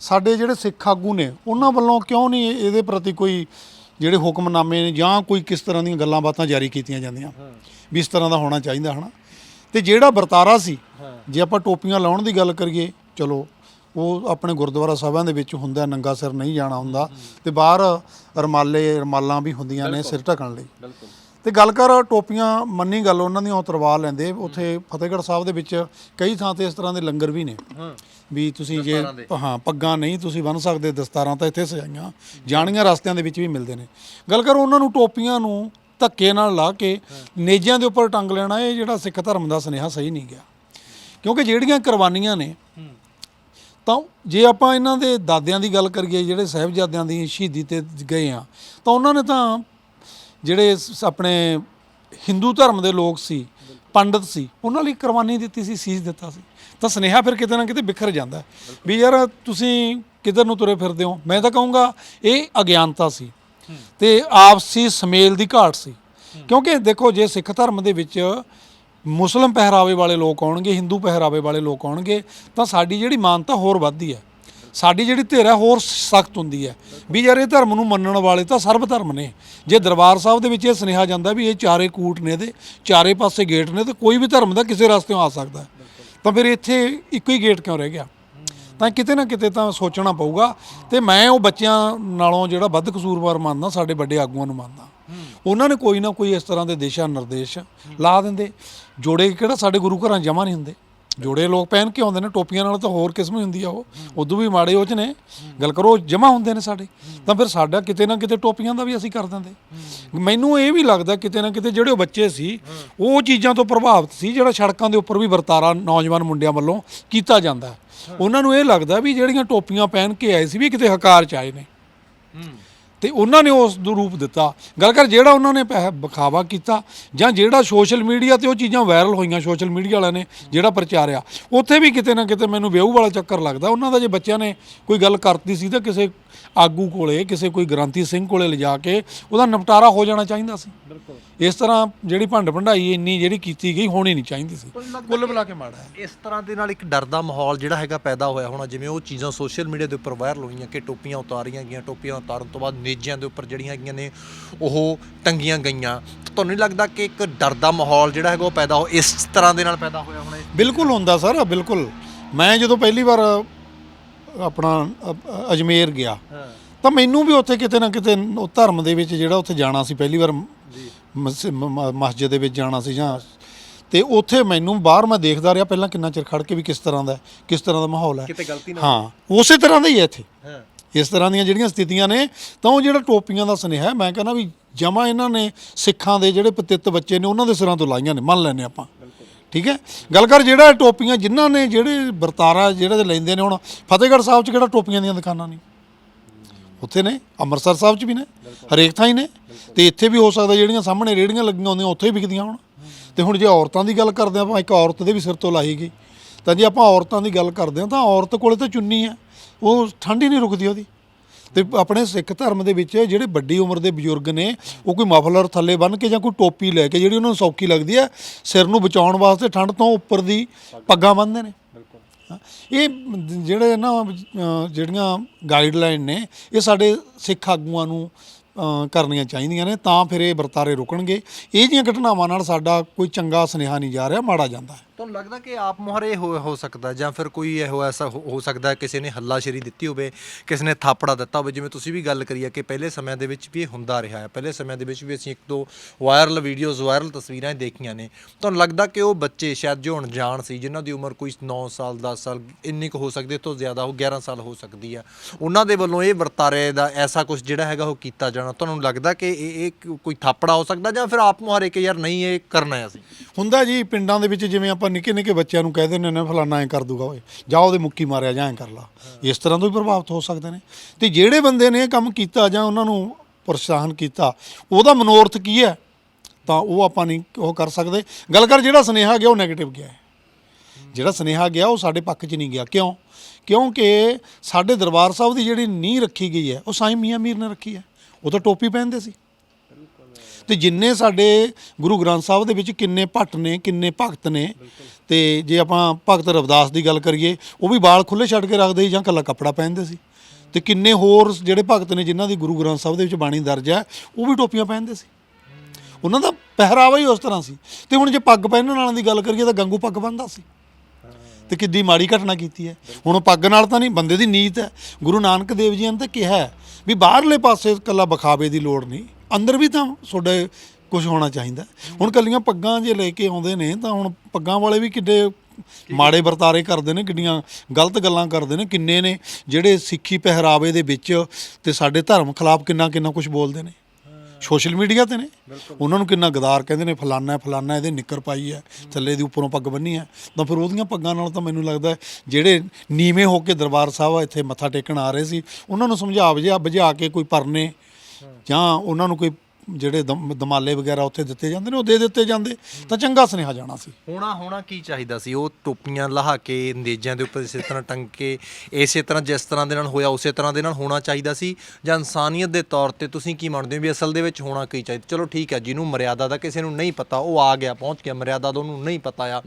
ਸਾਡੇ ਜਿਹੜੇ ਸਿੱਖ ਆਗੂ ਨੇ ਉਹਨਾਂ ਵੱਲੋਂ ਕਿਉਂ ਨਹੀਂ ਇਹਦੇ ਪ੍ਰਤੀ ਕੋਈ ਜਿਹੜੇ ਹੁਕਮਨਾਮੇ ਨੇ ਜਾਂ ਕੋਈ ਕਿਸ ਤਰ੍ਹਾਂ ਦੀਆਂ ਗੱਲਾਂ ਬਾਤਾਂ ਜਾਰੀ ਕੀਤੀਆਂ ਜਾਂਦੀਆਂ? ਵੀ ਇਸ ਤਰ੍ਹਾਂ ਦਾ ਹੋਣਾ ਚਾਹੀਦਾ ਹਨਾ? ਤੇ ਜਿਹੜਾ ਵਰਤਾਰਾ ਸੀ ਜੇ ਆਪਾਂ ਟੋਪੀਆਂ ਲਾਉਣ ਦੀ ਗੱਲ ਕਰੀਏ ਚਲੋ ਉਹ ਆਪਣੇ ਗੁਰਦੁਆਰਾ ਸਾਹਿਬਾਂ ਦੇ ਵਿੱਚ ਹੁੰਦਾ ਨੰਗਾ ਸਿਰ ਨਹੀਂ ਜਾਣਾ ਹੁੰਦਾ ਤੇ ਬਾਹਰ ਰਮਾਲੇ ਰਮਾਲਾਂ ਵੀ ਹੁੰਦੀਆਂ ਨੇ ਸਿਰ ਢੱਕਣ ਲਈ। ਤੇ ਗੱਲ ਕਰ ਟੋਪੀਆਂ ਮੰਨੀ ਗੱਲ ਉਹਨਾਂ ਦੀਆਂ ਉਹ ਤਰਵਾ ਲੈਂਦੇ ਉੱਥੇ ਫਤਿਹਗੜ੍ਹ ਸਾਹਿਬ ਦੇ ਵਿੱਚ ਕਈ ਥਾਂ ਤੇ ਇਸ ਤਰ੍ਹਾਂ ਦੇ ਲੰਗਰ ਵੀ ਨੇ। ਵੀ ਤੁਸੀਂ ਜੇ। ਹਾਂ ਪੱਗਾਂ ਨਹੀਂ ਤੁਸੀਂ ਬੰਨ ਸਕਦੇ ਦਸਤਾਰਾਂ ਤਾਂ ਇੱਥੇ ਸਜਾਈਆਂ ਜਾਣੀਆਂ ਰਸਤਿਆਂ ਦੇ ਵਿੱਚ ਵੀ ਮਿਲਦੇ ਨੇ। ਗੱਲ ਕਰ ਉਹਨਾਂ ਨੂੰ ਟੋਪੀਆਂ ਨੂੰ ਧੱਕੇ ਨਾਲ ਲਾ ਕੇ ਨੇਜਿਆਂ ਦੇ ਉੱਪਰ ਟੰਗ ਲੈਣਾ ਇਹ ਜਿਹੜਾ ਸਿੱਖ ਧਰਮ ਦਾ ਸੁਨੇਹਾ ਸਹੀ ਨਹੀਂ ਗਿਆ। ਕਿਉਂਕਿ ਜਿਹੜੀਆਂ ਕੁਰਬਾਨੀਆਂ ਨੇ ਤਾਂ ਜੇ ਆਪਾਂ ਇਹਨਾਂ ਦੇ ਦਾਦਿਆਂ ਦੀ ਗੱਲ ਕਰੀਏ ਜਿਹੜੇ ਸਾਹਿਬਜ਼ਾਦਿਆਂ ਦੀ ਸ਼ਹੀਦੀ ਤੇ ਗਏ ਆ ਤਾਂ ਉਹਨਾਂ ਨੇ ਤਾਂ ਜਿਹੜੇ ਆਪਣੇ ਹਿੰਦੂ ਧਰਮ ਦੇ ਲੋਕ ਸੀ ਪੰਡਤ ਸੀ ਉਹਨਾਂ ਲਈ ਕੁਰਬਾਨੀ ਦਿੱਤੀ ਸੀ ਸੀਸ ਦਿੱਤਾ ਸੀ। ਤਾਂ ਸੁਨੇਹਾ ਫਿਰ ਕਿਤੇ ਨਾ ਕਿਤੇ ਬਿਖਰ ਜਾਂਦਾ। ਵੀ ਯਾਰ ਤੁਸੀਂ ਕਿੱਧਰ ਨੂੰ ਤੁਰੇ ਫਿਰਦੇ ਹੋ? ਮੈਂ ਤਾਂ ਕਹੂੰਗਾ ਇਹ ਅਗਿਆਨਤਾ ਸੀ। ਤੇ ਆਪਸੀ ਸਮੇਲ ਦੀ ਘਾਟ ਸੀ। ਕਿਉਂਕਿ ਦੇਖੋ, ਜੇ ਸਿੱਖ ਧਰਮ ਦੇ ਵਿੱਚ ਮੁਸਲਮ ਪਹਿਰਾਵੇ ਵਾਲੇ ਲੋਕ ਆਉਣਗੇ, ਹਿੰਦੂ ਪਹਿਰਾਵੇ ਵਾਲੇ ਲੋਕ ਆਉਣਗੇ, ਤਾਂ ਸਾਡੀ ਜਿਹੜੀ ਮਾਨਤਾ ਹੋਰ ਵੱਧਦੀ ਹੈ। ਸਾਡੀ ਜਿਹੜੀ ਧਿਰ ਹੈ ਹੋਰ ਸਖਤ ਹੁੰਦੀ ਹੈ। ਵੀ ਯਾਰ, ਇਹ ਧਰਮ ਨੂੰ ਮੰਨਣ ਵਾਲੇ ਤਾਂ ਸਰਬ ਧਰਮ ਨੇ। ਜੇ ਦਰਬਾਰ ਸਾਹਿਬ ਦੇ ਵਿੱਚ ਇਹ ਸੁਨੇਹਾ ਜਾਂਦਾ ਵੀ ਇਹ ਚਾਰੇ ਕੂਟ ਨੇ ਤੇ ਚਾਰੇ ਪਾਸੇ ਗੇਟ ਨੇ, ਤੇ ਕੋਈ ਵੀ ਧਰਮ ਦਾ ਕਿਸੇ ਰਸਤੇੋਂ ਆ ਸਕਦਾ। ਤਾਂ ਫਿਰ ਇੱਥੇ ਇੱਕੋ ਹੀ ਗੇਟ ਕਿਉਂ ਰਹਿ ਗਿਆ? ਤਾਂ ਕਿਤੇ ਨਾ ਕਿਤੇ ਤਾਂ ਸੋਚਣਾ ਪਊਗਾ ਤੇ ਮੈਂ ਉਹ ਬੱਚਿਆਂ ਨਾਲੋਂ ਜਿਹੜਾ ਵੱਧ ਕਸੂਰਵਾਰ ਮੰਨਦਾ, ਸਾਡੇ ਵੱਡੇ ਆਗੂਆਂ ਨੂੰ ਮੰਨਦਾ। ਉਹਨਾਂ ਨੇ ਕੋਈ ਨਾ ਕੋਈ ਇਸ ਤਰ੍ਹਾਂ ਦੇ ਦਿਸ਼ਾ ਨਿਰਦੇਸ਼ ਲਾ ਦਿੰਦੇ। ਜੋੜੇ ਕਿਹੜਾ ਸਾਡੇ ਗੁਰੂ ਘਰਾਂ ਜਮਾ ਨਹੀਂ ਹੁੰਦੇ। ਜੋੜੇ ਲੋਕ ਪਹਿਨ ਕੇ ਆਉਂਦੇ ਨੇ, ਟੋਪੀਆਂ ਨਾਲ ਤਾਂ ਹੋਰ ਕਿਸਮ ਹੀ ਹੁੰਦੀ ਆ ਉਹ। ਉਦੋਂ ਵੀ ਮਾੜੇ ਉਹ ਚ ਨੇ। ਗੱਲ ਕਰੋ ਜਮਾ ਹੁੰਦੇ ਨੇ ਸਾਡੇ। ਤਾਂ ਫਿਰ ਸਾਡਾ ਕਿਤੇ ਨਾ ਕਿਤੇ ਟੋਪੀਆਂ ਦਾ ਵੀ ਅਸੀਂ ਕਰ ਦਿੰਦੇ। ਮੈਨੂੰ ਇਹ ਵੀ ਲੱਗਦਾ ਕਿਤੇ ਨਾ ਕਿਤੇ ਜਿਹੜੇ ਉਹ ਬੱਚੇ ਸੀ, ਉਹ ਚੀਜ਼ਾਂ ਤੋਂ ਪ੍ਰਭਾਵਿਤ ਸੀ, ਜਿਹੜਾ ਸੜਕਾਂ ਦੇ ਉੱਪਰ ਵੀ ਵਰਤਾਰਾ ਨੌਜਵਾਨ ਮੁੰਡਿਆਂ ਵੱਲੋਂ ਕੀਤਾ ਜਾਂਦਾ। ਉਹਨਾਂ ਨੂੰ ਇਹ ਲੱਗਦਾ ਵੀ ਜਿਹੜੀਆਂ ਟੋਪੀਆਂ ਪਹਿਨ ਕੇ ਆਏ ਸੀ, ਵੀ ਕਿਤੇ ਹਕਾਰ ਚ ਆਏ ਨੇ। ਤੇ ਉਹਨਾਂ ਨੇ ਉਸ ਨੂੰ ਰੂਪ ਦਿੱਤਾ। ਗੱਲ ਕਰ ਜਿਹੜਾ ਉਹਨਾਂ ਨੇ ਪੈਸਾ ਵਿਖਾਵਾ ਕੀਤਾ ਜਾਂ ਜਿਹੜਾ ਸੋਸ਼ਲ ਮੀਡੀਆ ਤੇ ਉਹ ਚੀਜ਼ਾਂ ਵਾਇਰਲ ਹੋਈਆਂ ਸੋਸ਼ਲ ਮੀਡੀਆ ਵਾਲਿਆਂ ਨੇ ਜਿਹੜਾ ਪ੍ਰਚਾਰਿਆ ਉੱਥੇ ਵੀ ਕਿਤੇ ਨਾ ਕਿਤੇ ਮੈਨੂੰ ਵਿਆਹ ਵਾਲਾ ਚੱਕਰ ਲੱਗਦਾ। ਉਹਨਾਂ ਦਾ ਜੇ ਬੱਚਿਆਂ ਨੇ ਕੋਈ ਗੱਲ ਕਰਤੀ ਸੀ ਤਾਂ ਕਿਸੇ ਆਗੂ ਕੋਲੇ ਕਿਸੇ ਕੋਈ ਗ੍ਰਾਂਤੀ ਸਿੰਘ ਕੋਲੇ ਲਿਜਾ ਕੇ ਉਹਦਾ ਨਿਪਟਾਰਾ ਹੋ ਜਾਣਾ ਚਾਹੀਦਾ ਸੀ। ਇਸ ਤਰ੍ਹਾਂ ਜਿਹੜੀ ਭੰਡ ਭੰਡਾਈ ਇੰਨੀ ਜਿਹੜੀ ਕੀਤੀ ਗਈ ਹੋਣੀ ਨਹੀਂ ਚਾਹੀਦੀ ਸੀ। ਕੁੱਲ ਮਿਲਾ ਕੇ ਮਾੜਾ ਹੈ। ਇਸ ਤਰ੍ਹਾਂ ਦੇ ਨਾਲ ਇੱਕ ਡਰ ਦਾ ਮਾਹੌਲ ਜਿਹੜਾ ਹੈਗਾ ਪੈਦਾ ਹੋਇਆ ਹੋਣਾ ਜਿਵੇਂ ਉਹ ਚੀਜ਼ਾਂ ਸੋਸ਼ਲ ਮੀਡੀਆ ਦੇ ਉੱਪਰ ਵਾਇਰਲ ਹੋਈਆਂ ਕਿ ਟੋਪੀਆਂ ਉਤਾਰੀਆਂ ਗਈਆਂ ਟੋਪੀਆਂ ਉਤਾਰਨ ਤੋਂ ਬਾਅਦ ਨੇਜਿਆਂ ਦੇ ਉੱਪਰ ਜਿਹੜੀਆਂ ਹੈਗੀਆਂ ਨੇ ਉਹ ਟੰਗੀਆਂ ਗਈਆਂ। ਤੁਹਾਨੂੰ ਨਹੀਂ ਲੱਗਦਾ ਕਿ ਇੱਕ ਡਰ ਦਾ ਮਾਹੌਲ ਜਿਹੜਾ ਹੈਗਾ ਉਹ ਪੈਦਾ ਹੋ ਇਸ ਤਰ੍ਹਾਂ ਦੇ ਨਾਲ ਪੈਦਾ ਹੋਇਆ ਹੋਣਾ? ਬਿਲਕੁਲ ਹੁੰਦਾ ਸਰ ਬਿਲਕੁਲ। ਮੈਂ ਜਦੋਂ ਪਹਿਲੀ ਵਾਰ ਆਪਣਾ ਅ- ਅਜਮੇਰ ਗਿਆ। ਤਾਂ ਮੈਨੂੰ ਵੀ ਉੱਥੇ ਕਿਤੇ ਨਾ ਕਿਤੇ ਉਹ ਧਰਮ ਦੇ ਵਿੱਚ ਜਿਹੜਾ ਉੱਥੇ ਜਾਣਾ ਸੀ ਪਹਿਲੀ ਵਾਰ ਮਸ- ਮ- ਮ- ਮਸਜਿਦ ਦੇ ਵਿੱਚ ਜਾਣਾ ਸੀ ਜਾਂ ਤੇ ਉੱਥੇ ਮੈਨੂੰ ਬਾਹਰ ਮੈਂ ਦੇਖਦਾ ਰਿਹਾ ਪਹਿਲਾਂ ਕਿੰਨਾ ਚਿਰ ਖੜ ਕੇ ਵੀ ਕਿਸ ਤਰ੍ਹਾਂ ਦਾ ਹੈ, ਕਿਸ ਤਰ੍ਹਾਂ ਦਾ ਮਾਹੌਲ ਹੈ। ਕਿਤੇ ਗਲਤੀ ਨਾ ਹਾਂ ਉਸੇ ਤਰ੍ਹਾਂ ਦਾ ਹੀ ਹੈ ਇੱਥੇ। ਹਾਂ। ਇਸ ਤਰ੍ਹਾਂ ਦੀਆਂ ਜਿਹੜੀਆਂ ਸਥਿਤੀਆਂ ਨੇ ਤਾਂ ਉਹ ਜਿਹੜਾ ਟੋਪੀਆਂ ਦਾ ਸੁਨੇਹਾ ਹੈ, ਮੈਂ ਕਹਿੰਦਾ ਵੀ ਜਮਾ ਇਹਨਾਂ ਨੇ ਸਿੱਖਾਂ ਦੇ ਜਿਹੜੇ ਪਤਿੱਤ ਬੱਚੇ ਨੇ ਉਹਨਾਂ ਦੇ ਸਿਰਾਂ ਤੋਂ ਲਾਈਆਂ ਨੇ ਮੰਨ ਲੈਨੇ ਆਪਾਂ। ਠੀਕ ਹੈ? ਗੱਲ ਕਰ ਜਿਹੜਾ ਟੋਪੀਆਂ ਜਿਨ੍ਹਾਂ ਨੇ ਜਿਹੜੇ ਵਰਤਾਰਾ ਜਿਹੜੇ ਤੇ ਲੈਂਦੇ ਨੇ ਹੁਣ, ਫਤਿਹਗੜ੍ਹ ਸਾਹਿਬ 'ਚ ਕਿਹੜਾ ਟੋਪੀਆਂ ਦੀਆਂ ਦੁਕਾਨਾਂ ਨਹੀਂ ਉੱਥੇ ਨੇ, ਅੰਮ੍ਰਿਤਸਰ ਸਾਹਿਬ 'ਚ ਵੀ ਨੇ, ਹਰੇਕ ਥਾਂ ਹੀ ਨੇ। ਤੇ ਇੱਥੇ ਵੀ ਹੋ ਸਕਦਾ ਜਿਹੜੀਆਂ ਸਾਹਮਣੇ ਰੇੜੀਆਂ ਲੱਗੀਆਂ ਹੁੰਦੀਆਂ, ਉੱਥੇ ਹੀ ਵਿਕਦੀਆਂ ਹੋਣ। ਤੇ ਹੁਣ ਜੇ ਔਰਤਾਂ ਦੀ ਗੱਲ ਕਰਦੇ ਆਪਾਂ ਇੱਕ ਔਰਤ ਦੇ ਵੀ ਸਿਰ ਤੋਂ ਲਾਹੀ ਗਈ। ਤਾਂ ਜੇ ਆਪਾਂ ਔਰਤਾਂ ਦੀ ਗੱਲ ਕਰਦੇ ਹਾਂ, ਤਾਂ ਔਰਤ ਕੋਲੇ ਤਾਂ ਚੁੰਨੀ ਹੈ। ਉਹ ਠੰਡ ਹੀ ਨਹੀਂ ਰੁਕਦੀ ਉਹਦੀ। ਤੇ ਆਪਣੇ ਸਿੱਖ ਧਰਮ ਦੇ ਵਿੱਚ ਜਿਹੜੇ ਵੱਡੀ ਉਮਰ ਦੇ ਬਜ਼ੁਰਗ ਨੇ ਉਹ ਕੋਈ ਮਫਲਰ ਥੱਲੇ ਬੰਨ ਕੇ ਜਾਂ ਕੋਈ ਟੋਪੀ ਲੈ ਕੇ ਜਿਹੜੀ ਉਹਨਾਂ ਨੂੰ ਸੌਖੀ ਲੱਗਦੀ ਹੈ ਸਿਰ ਨੂੰ ਬਚਾਉਣ ਵਾਸਤੇ ਠੰਡ ਤੋਂ ਉੱਪਰ ਦੀ ਪੱਗਾਂ ਬੰਨ੍ਹਦੇ ਨੇ। ਹਾਂ, ਇਹ ਜਿਹੜੇ ਨਾ ਜਿਹੜੀਆਂ ਗਾਈਡਲਾਈਨ ਨੇ ਇਹ ਸਾਡੇ ਸਿੱਖ ਆਗੂਆਂ ਨੂੰ ਕਰਨੀਆਂ ਚਾਹੀਦੀਆਂ ਨੇ ਤਾਂ ਫਿਰ ਇਹ ਵਰਤਾਰੇ ਰੁਕਣਗੇ। ਇਹ ਜੀਆਂ ਘਟਨਾਵਾਂ ਨਾਲ ਸਾਡਾ ਕੋਈ ਚੰਗਾ ਸੁਨੇਹਾ ਨਹੀਂ ਜਾ ਰਿਹਾ ਮਾੜਾ ਜਾਂਦਾ ਹੈ। ਤੁਹਾਨੂੰ ਲੱਗਦਾ ਕਿ ਆਪ ਮੁਹਾਰੇ ਹੋ ਹੋ ਸਕਦਾ ਜਾਂ ਫਿਰ ਕੋਈ ਇਹੋ ਐਸਾ ਹੋ ਹੋ ਸਕਦਾ ਕਿਸੇ ਨੇ ਹੱਲਾਸ਼ੇਰੀ ਦਿੱਤੀ ਹੋਵੇ, ਕਿਸੇ ਨੇ ਥਾਪੜਾ ਦਿੱਤਾ ਹੋਵੇ? ਜਿਵੇਂ ਤੁਸੀਂ ਵੀ ਗੱਲ ਕਰੀ ਹੈ ਕਿ ਪਹਿਲੇ ਸਮਿਆਂ ਦੇ ਵਿੱਚ ਵੀ ਇਹ ਹੁੰਦਾ ਰਿਹਾ ਹੈ। ਪਹਿਲੇ ਸਮਿਆਂ ਦੇ ਵਿੱਚ ਵੀ ਅਸੀਂ ਇੱਕ ਦੋ ਵਾਇਰਲ ਵੀਡੀਓਜ਼, ਵਾਇਰਲ ਤਸਵੀਰਾਂ ਦੇਖੀਆਂ ਨੇ। ਤੁਹਾਨੂੰ ਲੱਗਦਾ ਕਿ ਉਹ ਬੱਚੇ ਸ਼ਾਇਦ ਜੋ ਅਣਜਾਣ ਸੀ, ਜਿਨ੍ਹਾਂ ਦੀ ਉਮਰ ਕੋਈ 9 ਸਾਲ 10 ਸਾਲ, ਇੰਨੀ ਕੁ ਹੋ ਸਕਦੀ ਤੋਂ ਜ਼ਿਆਦਾ ਉਹ 11 ਸਾਲ ਹੋ ਸਕਦੀ ਹੈ ਉਹਨਾਂ ਦੇ ਵੱਲੋਂ ਇਹ ਵਰਤਾਰੇ ਦਾ ਐਸਾ ਕੁਝ ਜਿਹੜਾ ਹੈਗਾ ਉਹ ਕੀਤਾ ਜਾਣਾ। ਤੁਹਾਨੂੰ ਲੱਗਦਾ ਕਿ ਇਹ ਇਹ ਕੋਈ ਥਾਪੜਾ ਹੋ ਸਕਦਾ ਜਾਂ ਫਿਰ ਆਪ ਮੁਹਾਰੇ ਕਿ ਯਾਰ ਨਹੀਂ, ਇਹ ਕਰਨਾ ਹੈ ਅਸੀਂ? ਹੁੰਦਾ ਜੀ ਪਿੰਡਾਂ ਦੇ ਵਿੱਚ ਜਿਵੇਂ ਆਪਾਂ ਨਿੱਕੇ ਨਿੱਕੇ ਬੱਚਿਆਂ ਨੂੰ ਕਹਿ ਦਿੰਦੇ ਨੇ ਫਲਾਨਾ ਐ ਕਰ ਦੂਗਾ ਓਏ ਜਾ ਉਹਦੇ ਮੁੱਕੀ ਮਾਰਿਆ ਜਾਂ ਐ ਕਰ ਲਾ। ਇਸ ਤਰ੍ਹਾਂ ਤੋਂ ਵੀ ਪ੍ਰਭਾਵਿਤ ਹੋ ਸਕਦੇ ਨੇ। ਤੇ ਜਿਹੜੇ ਬੰਦੇ ਨੇ ਇਹ ਕੰਮ ਕੀਤਾ ਜਾਂ ਉਹਨਾਂ ਨੂੰ ਪ੍ਰੋਤਸਾਹਨ ਕੀਤਾ ਉਹਦਾ ਮਨੋਰਥ ਕੀ ਹੈ? ਤਾਂ ਉਹ ਆਪਾਂ ਨਹੀਂ ਉਹ ਕਰ ਸਕਦੇ। ਗੱਲ ਕਰ ਜਿਹੜਾ ਸੁਨੇਹਾ ਗਿਆ ਉਹ 네ਗੇਟਿਵ ਗਿਆ ਹੈ। ਜਿਹੜਾ ਸੁਨੇਹਾ ਗਿਆ ਉਹ ਸਾਡੇ ਪੱਖ 'ਚ ਨਹੀਂ ਗਿਆ। ਕਿਉਂ? ਕਿਉਂਕਿ ਸਾਡੇ ਦਰਬਾਰ ਸਾਹਿਬ ਦੀ ਜਿਹੜੀ ਨੀਂਹ ਰੱਖੀ ਗਈ ਹੈ ਉਹ ਸਾਈਂ ਮੀਆਂ ਮੀਰ ਨੇ ਰੱਖੀ ਹੈ। ਉਹ ਤਾਂ ਟੋਪੀ ਪਹਿਨਦੇ ਸੀ। ਤੇ ਜਿੰਨੇ ਸਾਡੇ ਗੁਰੂ ਗ੍ਰੰਥ ਸਾਹਿਬ ਦੇ ਵਿੱਚ ਕਿੰਨੇ ਭੱਟ ਨੇ, ਕਿੰਨੇ ਭਗਤ ਨੇ, ਤੇ ਜੇ ਆਪਾਂ ਭਗਤ ਰਵਿਦਾਸ ਦੀ ਗੱਲ ਕਰੀਏ, ਉਹ ਵੀ ਵਾਲ ਖੁੱਲੇ ਛੱਡ ਕੇ ਰੱਖਦੇ ਸੀ ਜਾਂ ਕੱਲਾ ਕੱਪੜਾ ਪਹਿਨਦੇ ਸੀ। ਤੇ ਕਿੰਨੇ ਹੋਰ ਜਿਹੜੇ ਭਗਤ ਨੇ ਜਿਨ੍ਹਾਂ ਦੀ ਗੁਰੂ ਗ੍ਰੰਥ ਸਾਹਿਬ ਦੇ ਵਿੱਚ ਬਾਣੀ ਦਰਜ ਹੈ, ਉਹ ਵੀ ਟੋਪੀਆਂ ਪਹਿਨਦੇ ਸੀ। ਉਹਨਾਂ ਦਾ ਪਹਿਰਾਵਾ ਹੀ ਉਸ ਤਰ੍ਹਾਂ ਸੀ। ਤੇ ਹੁਣ ਜੇ ਪੱਗ ਪਹਿਨਣ ਵਾਲਿਆਂ ਦੀ ਗੱਲ ਕਰੀਏ ਤਾਂ ਗੰਗੂ ਪੱਗ ਬੰਨਦਾ ਸੀ। ਤੇ ਕਿੱਡੀ ਮਾੜੀ ਘਟਨਾ ਕੀਤੀ ਹੈ। ਹੁਣ ਪੱਗ ਨਾਲ ਤਾਂ ਨਹੀਂ, ਬੰਦੇ ਦੀ ਨੀਤ ਹੈ। ਗੁਰੂ ਨਾਨਕ ਦੇਵ ਜੀ ਨੇ ਤਾਂ ਕਿਹਾ ਵੀ ਬਾਹਰਲੇ ਪਾਸੇ ਕੱਲਾ ਬਖਾਵੇ ਦੀ ਲੋੜ ਨਹੀਂ। ਅੰਦਰ ਵੀ ਤਾਂ ਤੁਹਾਡੇ ਕੁਝ ਹੋਣਾ ਚਾਹੀਦਾ। ਹੁਣ ਕੱਲੀਆਂ ਪੱਗਾਂ ਜੇ ਲੈ ਕੇ ਆਉਂਦੇ ਨੇ, ਤਾਂ ਹੁਣ ਪੱਗਾਂ ਵਾਲੇ ਵੀ ਕਿੱਡੇ ਮਾੜੇ ਵਰਤਾਰੇ ਕਰਦੇ ਨੇ, ਕਿੰਨੀਆਂ ਗਲਤ ਗੱਲਾਂ ਕਰਦੇ ਨੇ, ਕਿੰਨੇ ਨੇ ਜਿਹੜੇ ਸਿੱਖੀ ਪਹਿਰਾਵੇ ਦੇ ਵਿੱਚ ਤੇ ਸਾਡੇ ਧਰਮ ਖਿਲਾਫ ਕਿੰਨਾ ਕਿੰਨਾ ਕੁਝ ਬੋਲਦੇ ਨੇ। ਸੋਸ਼ਲ ਮੀਡੀਆ ਤੇ ਨੇ। ਉਹਨਾਂ ਨੂੰ ਕਿੰਨਾ ਗਦਾਰ ਕਹਿੰਦੇ ਨੇ, ਫਲਾਨਾ ਫਲਾਨਾ ਇਹਦੇ ਨਿੱਕਰ ਪਾਈ ਹੈ, ਥੱਲੇ ਦੀ ਉੱਪਰੋਂ ਪੱਗ ਬੰਨੀ ਹੈ। ਤਾਂ ਫਿਰ ਉਹਦੀਆਂ ਪੱਗਾਂ ਨਾਲ ਤਾਂ ਮੈਨੂੰ ਲੱਗਦਾ ਜਿਹੜੇ ਨੀਵੇਂ ਹੋ ਕੇ ਦਰਬਾਰ ਸਾਹਿਬ ਇੱਥੇ ਮੱਥਾ ਟੇਕਣ ਆ ਰਹੇ ਸੀ, ਉਹਨਾਂ ਨੂੰ ਸਮਝਾ ਬੁਝਾ ਬੁਝਾ ਕੇ ਕੋਈ ਪਰਨੇ ਜਾਂ ਉਹਨਾਂ ਨੂੰ ਕੋਈ ਜਿਹੜੇ ਦਮ- ਦਮਾਲੇ ਵਗੈਰਾ ਉੱਥੇ ਦਿੱਤੇ ਜਾਂਦੇ ਨੇ, ਉਹ ਦੇ ਦਿੱਤੇ ਜਾਂਦੇ। ਤਾਂ ਚੰਗਾ ਸੁਨੇਹਾ ਜਾਣਾ ਸੀ। ਹੋਣਾ ਹੋਣਾ ਕੀ ਚਾਹੀਦਾ ਸੀ? ਉਹ ਟੋਪੀਆਂ ਲਾਹ ਕੇ ਨੇਜਾਂ ਦੇ ਉੱਪਰ ਇਸੇ ਤਰ੍ਹਾਂ ਟੰਗ ਕੇ, ਇਸੇ ਤਰ੍ਹਾਂ ਜਿਸ ਤਰ੍ਹਾਂ ਦੇ ਨਾਲ ਹੋਇਆ, ਉਸੇ ਤਰ੍ਹਾਂ ਦੇ ਨਾਲ ਹੋਣਾ ਚਾਹੀਦਾ ਸੀ? ਜਾਂ ਇਨਸਾਨੀਅਤ ਦੇ ਤੌਰ ਤੇ ਤੁਸੀਂ ਕੀ ਮੰਨਦੇ ਹੋ ਵੀ ਅਸਲ ਦੇ ਵਿੱਚ ਹੋਣਾ ਕੀ ਚਾਹੀਦਾ? ਚਲੋ ਠੀਕ ਹੈ, ਜਿਹਨੂੰ ਮਰਿਆਦਾ ਦਾ ਕਿਸੇ ਨੂੰ ਨਹੀਂ ਪਤਾ, ਉਹ ਆ ਗਿਆ, ਪਹੁੰਚ ਗਿਆ, ਮਰਿਆਦਾ ਦਾ ਉਹਨੂੰ ਨਹੀਂ ਪਤਾ ਆ।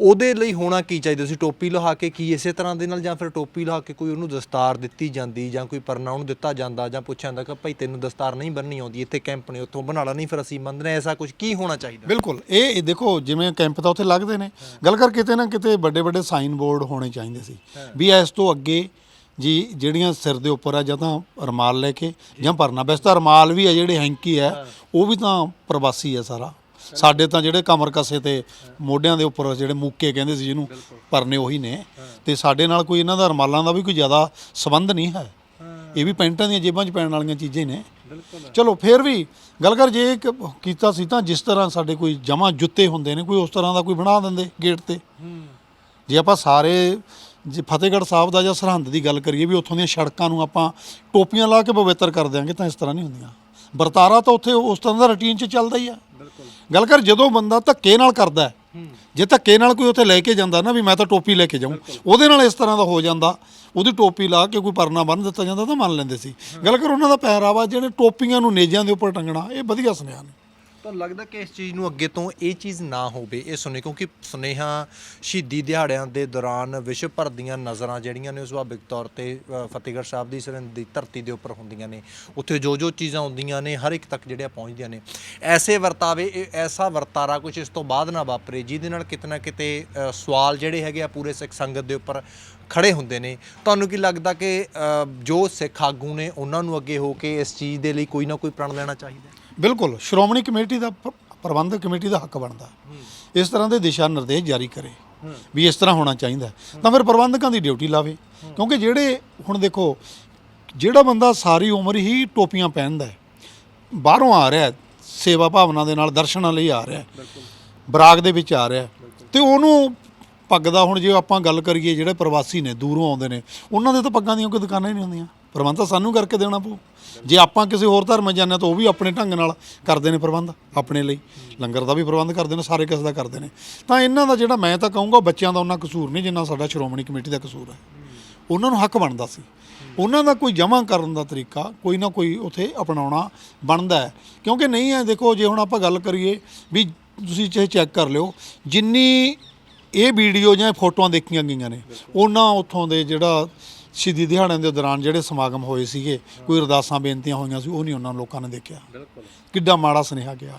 ਉਹਦੇ ਲਈ ਹੋਣਾ ਕੀ ਚਾਹੀਦਾ ਸੀ? ਟੋਪੀ ਲਹਾ ਕੇ ਕੀ ਇਸੇ ਤਰ੍ਹਾਂ ਦੇ ਨਾਲ ਜਾਂ ਫਿਰ ਟੋਪੀ ਲਹਾ ਕੇ ਕੋਈ ਉਹਨੂੰ ਦਸਤਾਰ ਦਿੱਤੀ ਜਾਂਦੀ ਜਾਂ ਕੋਈ ਪਰਨਾ ਉਹਨੂੰ ਦਿੱਤਾ ਜਾਂਦਾ ਜਾਂ ਪੁੱਛਿਆ ਜਾਂਦਾ ਕਿ ਭਾਈ ਤੈਨੂੰ ਦਸਤਾਰ ਨਹੀਂ ਬੰਨਣੀ ਆਉਂਦੀ ਇੱਥੇ ਕੈਂਪ ਨੇ ਉੱਥੋਂ ਬਣਾ ਲਾ ਨਹੀਂ ਫਿਰ ਅਸੀਂ ਮੰਨਦੇ ਐਸਾ ਕੁਝ ਕੀ ਹੋਣਾ ਚਾਹੀਦਾ? ਬਿਲਕੁਲ ਇਹ ਦੇਖੋ ਜਿਵੇਂ ਕੈਂਪ ਤਾਂ ਉੱਥੇ ਲੱਗਦੇ ਨੇ। ਗੱਲ ਕਰ ਕਿਤੇ ਨਾ ਕਿਤੇ ਵੱਡੇ ਵੱਡੇ ਸਾਈਨ ਬੋਰਡ ਹੋਣੇ ਚਾਹੀਦੇ ਸੀ। ਵੀ ਇਸ ਤੋਂ ਅੱਗੇ ਜੀ ਜਿਹੜੀਆਂ ਸਿਰ ਦੇ ਉੱਪਰ ਆ ਜਾਂ ਤਾਂ ਰਮਾਲ ਲੈ ਕੇ ਜਾਂ ਪਰਨਾ ਵੈਸੇ ਤਾਂ ਰਮਾਲ ਵੀ ਆ ਜਿਹੜੇ ਹੈਂਕੀ ਆ ਉਹ ਵੀ ਤਾਂ ਪ੍ਰਵਾਸੀ ਆ ਸਾਰਾ। ਸਾਡੇ ਤਾਂ ਜਿਹੜੇ ਕਮਰ ਕਸੇ ਤੇ ਮੋਢਿਆਂ ਦੇ ਉੱਪਰ ਜਿਹੜੇ ਮੂਕੇ ਕਹਿੰਦੇ ਸੀ ਜਿਹਨੂੰ ਪਰਨੇ ਉਹੀ ਨੇ। ਤੇ ਸਾਡੇ ਨਾਲ ਕੋਈ ਇਹਨਾਂ ਦਾ ਰਮਾਲਾਂ ਦਾ ਵੀ ਕੋਈ ਜ਼ਿਆਦਾ ਸਬੰਧ ਨਹੀਂ ਹੈ। ਇਹ ਵੀ ਪੈਂਟਾਂ ਦੀਆਂ ਜੇਬਾਂ 'ਚ ਪੈਣ ਵਾਲੀਆਂ ਚੀਜ਼ਾਂ ਹੀ ਨੇ। ਚਲੋ ਫੇਰ ਵੀ ਗੱਲ ਕਰ ਜੇ ਇੱਕ ਕੀਤਾ ਸੀ ਤਾਂ ਜਿਸ ਤਰ੍ਹਾਂ ਸਾਡੇ ਕੋਈ ਜਮਾ ਜੁੱਤੇ ਹੁੰਦੇ ਨੇ ਕੋਈ ਉਸ ਤਰ੍ਹਾਂ ਦਾ ਕੋਈ ਬਣਾ ਦਿੰਦੇ ਗੇਟ ਤੇ। ਜੇ ਆਪਾਂ ਸਾਰੇ ਜੇ ਫਤਿਹਗੜ੍ਹ ਸਾਹਿਬ ਦਾ ਜਾਂ ਸਰਹੰਦ ਦੀ ਗੱਲ ਕਰੀਏ ਵੀ ਉੱਥੋਂ ਦੀਆਂ ਸੜਕਾਂ ਨੂੰ ਆਪਾਂ ਟੋਪੀਆਂ ਲਾ ਕੇ ਪਵਿੱਤਰ ਕਰ ਦਿਆਂਗੇ ਤਾਂ ਇਸ ਤਰ੍ਹਾਂ ਨਹੀਂ ਹੁੰਦੀਆਂ। ਵਰਤਾਰਾ ਤਾਂ ਉੱਥੇ ਉਸ ਤਰ੍ਹਾਂ ਦਾ ਰੁਟੀਨ 'ਚ ਚੱਲਦਾ ਹੀ ਆ। ਗੱਲ ਕਰ ਜਦੋਂ ਬੰਦਾ ਧੱਕੇ ਨਾਲ ਕਰਦਾ ਹੈ, ਜੇ ਧੱਕੇ ਨਾਲ ਕੋਈ ਉੱਥੇ ਲੈ ਕੇ ਜਾਂਦਾ ਨਾ ਵੀ ਮੈਂ ਤਾਂ ਟੋਪੀ ਲੈ ਕੇ ਜਾਊਂ ਉਹਦੇ ਨਾਲ ਇਸ ਤਰ੍ਹਾਂ ਦਾ ਹੋ ਜਾਂਦਾ ਉਹਦੀ ਟੋਪੀ ਲਾ ਕੇ ਕੋਈ ਪਰਨਾ ਬੰਨ ਦਿੱਤਾ ਜਾਂਦਾ ਤਾਂ ਮੰਨ ਲੈਂਦੇ ਸੀ। ਗੱਲ ਕਰ ਉਹਨਾਂ ਦਾ ਪਹਿਰਾਵਾ ਜਿਹੜੇ ਟੋਪੀਆਂ ਨੂੰ ਨੇਜਾਂ ਦੇ ਉੱਪਰ ਟੰਗਣਾ ਇਹ ਵਧੀਆ ਸੁਨੇਹਾ ਨੇ। ਤਾਂ ਲੱਗਦਾ ਕਿ ਇਸ ਚੀਜ਼ ਨੂੰ ਅੱਗੇ ਤੋਂ ਇਹ ਚੀਜ਼ ਨਾ ਹੋਵੇ ਇਹ ਸੁਣੇ ਕਿਉਂਕਿ ਸੁਨੇਹਾ ਸ਼ਹੀਦੀ ਦਿਹਾੜਿਆਂ ਦੇ ਦੌਰਾਨ ਵਿਸ਼ਵ ਭਰ ਦੀਆਂ ਨਜ਼ਰਾਂ ਜਿਹੜੀਆਂ ਨੇ ਉਹ ਸੁਭਾਵਿਕ ਤੌਰ ਤੇ ਅ, ਫਤਿਹਗੜ੍ਹ ਸਾਹਿਬ ਦੀ ਸਰਹੰਦ ਦੀ ਧਰਤੀ ਦੇ ਉੱਪਰ ਹੁੰਦੀਆਂ ਨੇ। ਉੱਥੇ ਜੋ ਜੋ ਚੀਜ਼ਾਂ ਹੁੰਦੀਆਂ ਨੇ ਹਰ ਇੱਕ ਤੱਕ ਜਿਹੜੀਆਂ ਪਹੁੰਚਦੀਆਂ ਨੇ। ਐਸੇ ਵਰਤਾਵੇ ਇਹ ਐਸਾ ਵਰਤਾਰਾ ਕੁਝ ਇਸ ਤੋਂ ਬਾਅਦ ਨਾ ਵਾਪਰੇ ਜਿਹਦੇ ਨਾਲ ਕਿਤੇ ਨਾ ਕਿਤੇ ਅ, ਸਵਾਲ ਜਿਹੜੇ ਹੈਗੇ ਆ ਪੂਰੇ ਸਿੱਖ ਸੰਗਤ ਦੇ ਉੱਪਰ ਖੜੇ ਹੁੰਦੇ ਨੇ। ਤੁਹਾਨੂੰ ਕੀ ਲੱਗਦਾ ਕਿ ਅ, ਜੋ ਸਿੱਖ ਆਗੂ ਨੇ ਉਹਨਾਂ ਨੂੰ ਅੱਗੇ ਹੋ ਕੇ ਇਸ ਚੀਜ਼ ਦੇ ਲਈ ਕੋਈ ਨਾ ਕੋਈ ਪ੍ਰਣ ਲੈਣਾ ਚਾਹੀਦਾ? ਹੈ? ਬਿਲਕੁਲ ਸ਼੍ਰੋਮਣੀ ਕਮੇਟੀ ਦਾ ਪ- ਪ੍ਰਬੰਧਕ ਕਮੇਟੀ ਦਾ ਹੱਕ ਬਣਦਾ। ਇਸ ਤਰ੍ਹਾਂ ਦੇ ਦਿਸ਼ਾ ਨਿਰਦੇਸ਼ ਜਾਰੀ ਕਰੇ ਵੀ ਇਸ ਤਰ੍ਹਾਂ ਹੋਣਾ ਚਾਹੀਦਾ ਹੈ। ਤਾਂ ਫਿਰ ਪ੍ਰਬੰਧਕਾਂ ਦੀ ਡਿਊਟੀ ਲਾਵੇ ਕਿਉਂਕਿ ਜਿਹੜੇ ਹੁਣ ਦੇਖੋ ਜਿਹੜਾ ਬੰਦਾ ਸਾਰੀ ਉਮਰ ਹੀ ਟੋਪੀਆਂ ਪਹਿਨਦਾ ਹੈ ਬਾਹਰੋਂ ਆ ਰਿਹਾ ਹੈ, ਸੇਵਾ ਭਾਵਨਾ ਦੇ ਨਾਲ ਦਰਸ਼ਨਾਂ ਲਈ ਆ ਰਿਹਾ ਹੈ, ਬਰਾਗ ਦੇ ਵਿੱਚ ਆ ਰਿਹਾ ਹੈ, ਤੇ ਉਹਨੂੰ ਪੱਗ ਦਾ ਹੁਣ ਜੇ ਆਪਾਂ ਗੱਲ ਕਰੀਏ ਜਿਹੜੇ ਪ੍ਰਵਾਸੀ ਨੇ ਦੂਰੋਂ ਆਉਂਦੇ ਨੇ ਉਹਨਾਂ ਦੇ ਤਾਂ ਪੱਗਾਂ ਦੀਆਂ ਕੋਈ ਦੁਕਾਨਾਂ ਹੀ ਨਹੀਂ ਹੁੰਦੀਆਂ। ਪ੍ਰਬੰਧ ਤਾਂ ਸਾਨੂੰ ਕਰਕੇ ਦੇਣਾ ਪਊ। ਜੇ ਆਪਾਂ ਕਿਸੇ ਹੋਰ ਧਰਮ ਜਾਂਦੇ ਹਾਂ ਤਾਂ ਉਹ ਵੀ ਆਪਣੇ ਢੰਗ ਨਾਲ ਕਰਦੇ ਨੇ ਪ੍ਰਬੰਧ, ਆਪਣੇ ਲਈ। ਲੰਗਰ ਦਾ ਵੀ ਪ੍ਰਬੰਧ ਕਰਦੇ ਨੇ, ਸਾਰੇ ਕਿਸੇ ਦਾ ਕਰਦੇ ਨੇ। ਤਾਂ ਇਹਨਾਂ ਦਾ ਜਿਹੜਾ ਮੈਂ ਤਾਂ ਕਹੂੰਗਾ, ਬੱਚਿਆਂ ਦਾ ਉਹਨਾਂ ਕਸੂਰ ਨਹੀਂ, ਜਿੰਨਾ ਸਾਡਾ ਸ਼੍ਰੋਮਣੀ ਕਮੇਟੀ ਦਾ ਕਸੂਰ ਹੈ। ਉਹਨਾਂ ਨੂੰ ਹੱਕ ਬਣਦਾ ਸੀ। ਉਹਨਾਂ ਦਾ ਕੋਈ ਜਮ੍ਹਾਂ ਕਰਨ ਦਾ ਤਰੀਕਾ ਕੋਈ ਨਾ ਕੋਈ ਉਥੇ ਅਪਣਾਉਣਾ ਬਣਦਾ ਹੈ। ਕਿਉਂਕਿ ਨਹੀਂ ਹੈ, ਦੇਖੋ, ਜੇ ਹੁਣ ਆਪਾਂ ਗੱਲ ਕਰੀਏ ਵੀ ਤੁਸੀਂ ਚਾਹੇ ਚੈੱਕ ਕਰ ਲਿਓ, ਜਿੰਨੀ ਇਹ ਵੀਡੀਓ ਜਾਂ ਫੋਟੋਆਂ ਦੇਖੀਆਂ ਗਈਆਂ ਨੇ, ਉਹਨਾਂ ਉੱਥੋਂ ਦੇ ਜਿਹੜਾ ਸ਼ਹੀਦੀ ਦਿਹਾੜਿਆਂ ਦੇ ਦੌਰਾਨ ਜਿਹੜੇ ਸਮਾਗਮ ਹੋਏ ਸੀਗੇ ਕੋਈ ਅਰਦਾਸਾਂ ਬੇਨਤੀਆਂ ਹੋਈਆਂ ਸੀ ਉਹ ਨਹੀਂ ਉਹਨਾਂ ਲੋਕਾਂ ਨੇ ਦੇਖਿਆ। ਕਿੱਡਾ ਮਾੜਾ ਸੁਨੇਹਾ ਗਿਆ।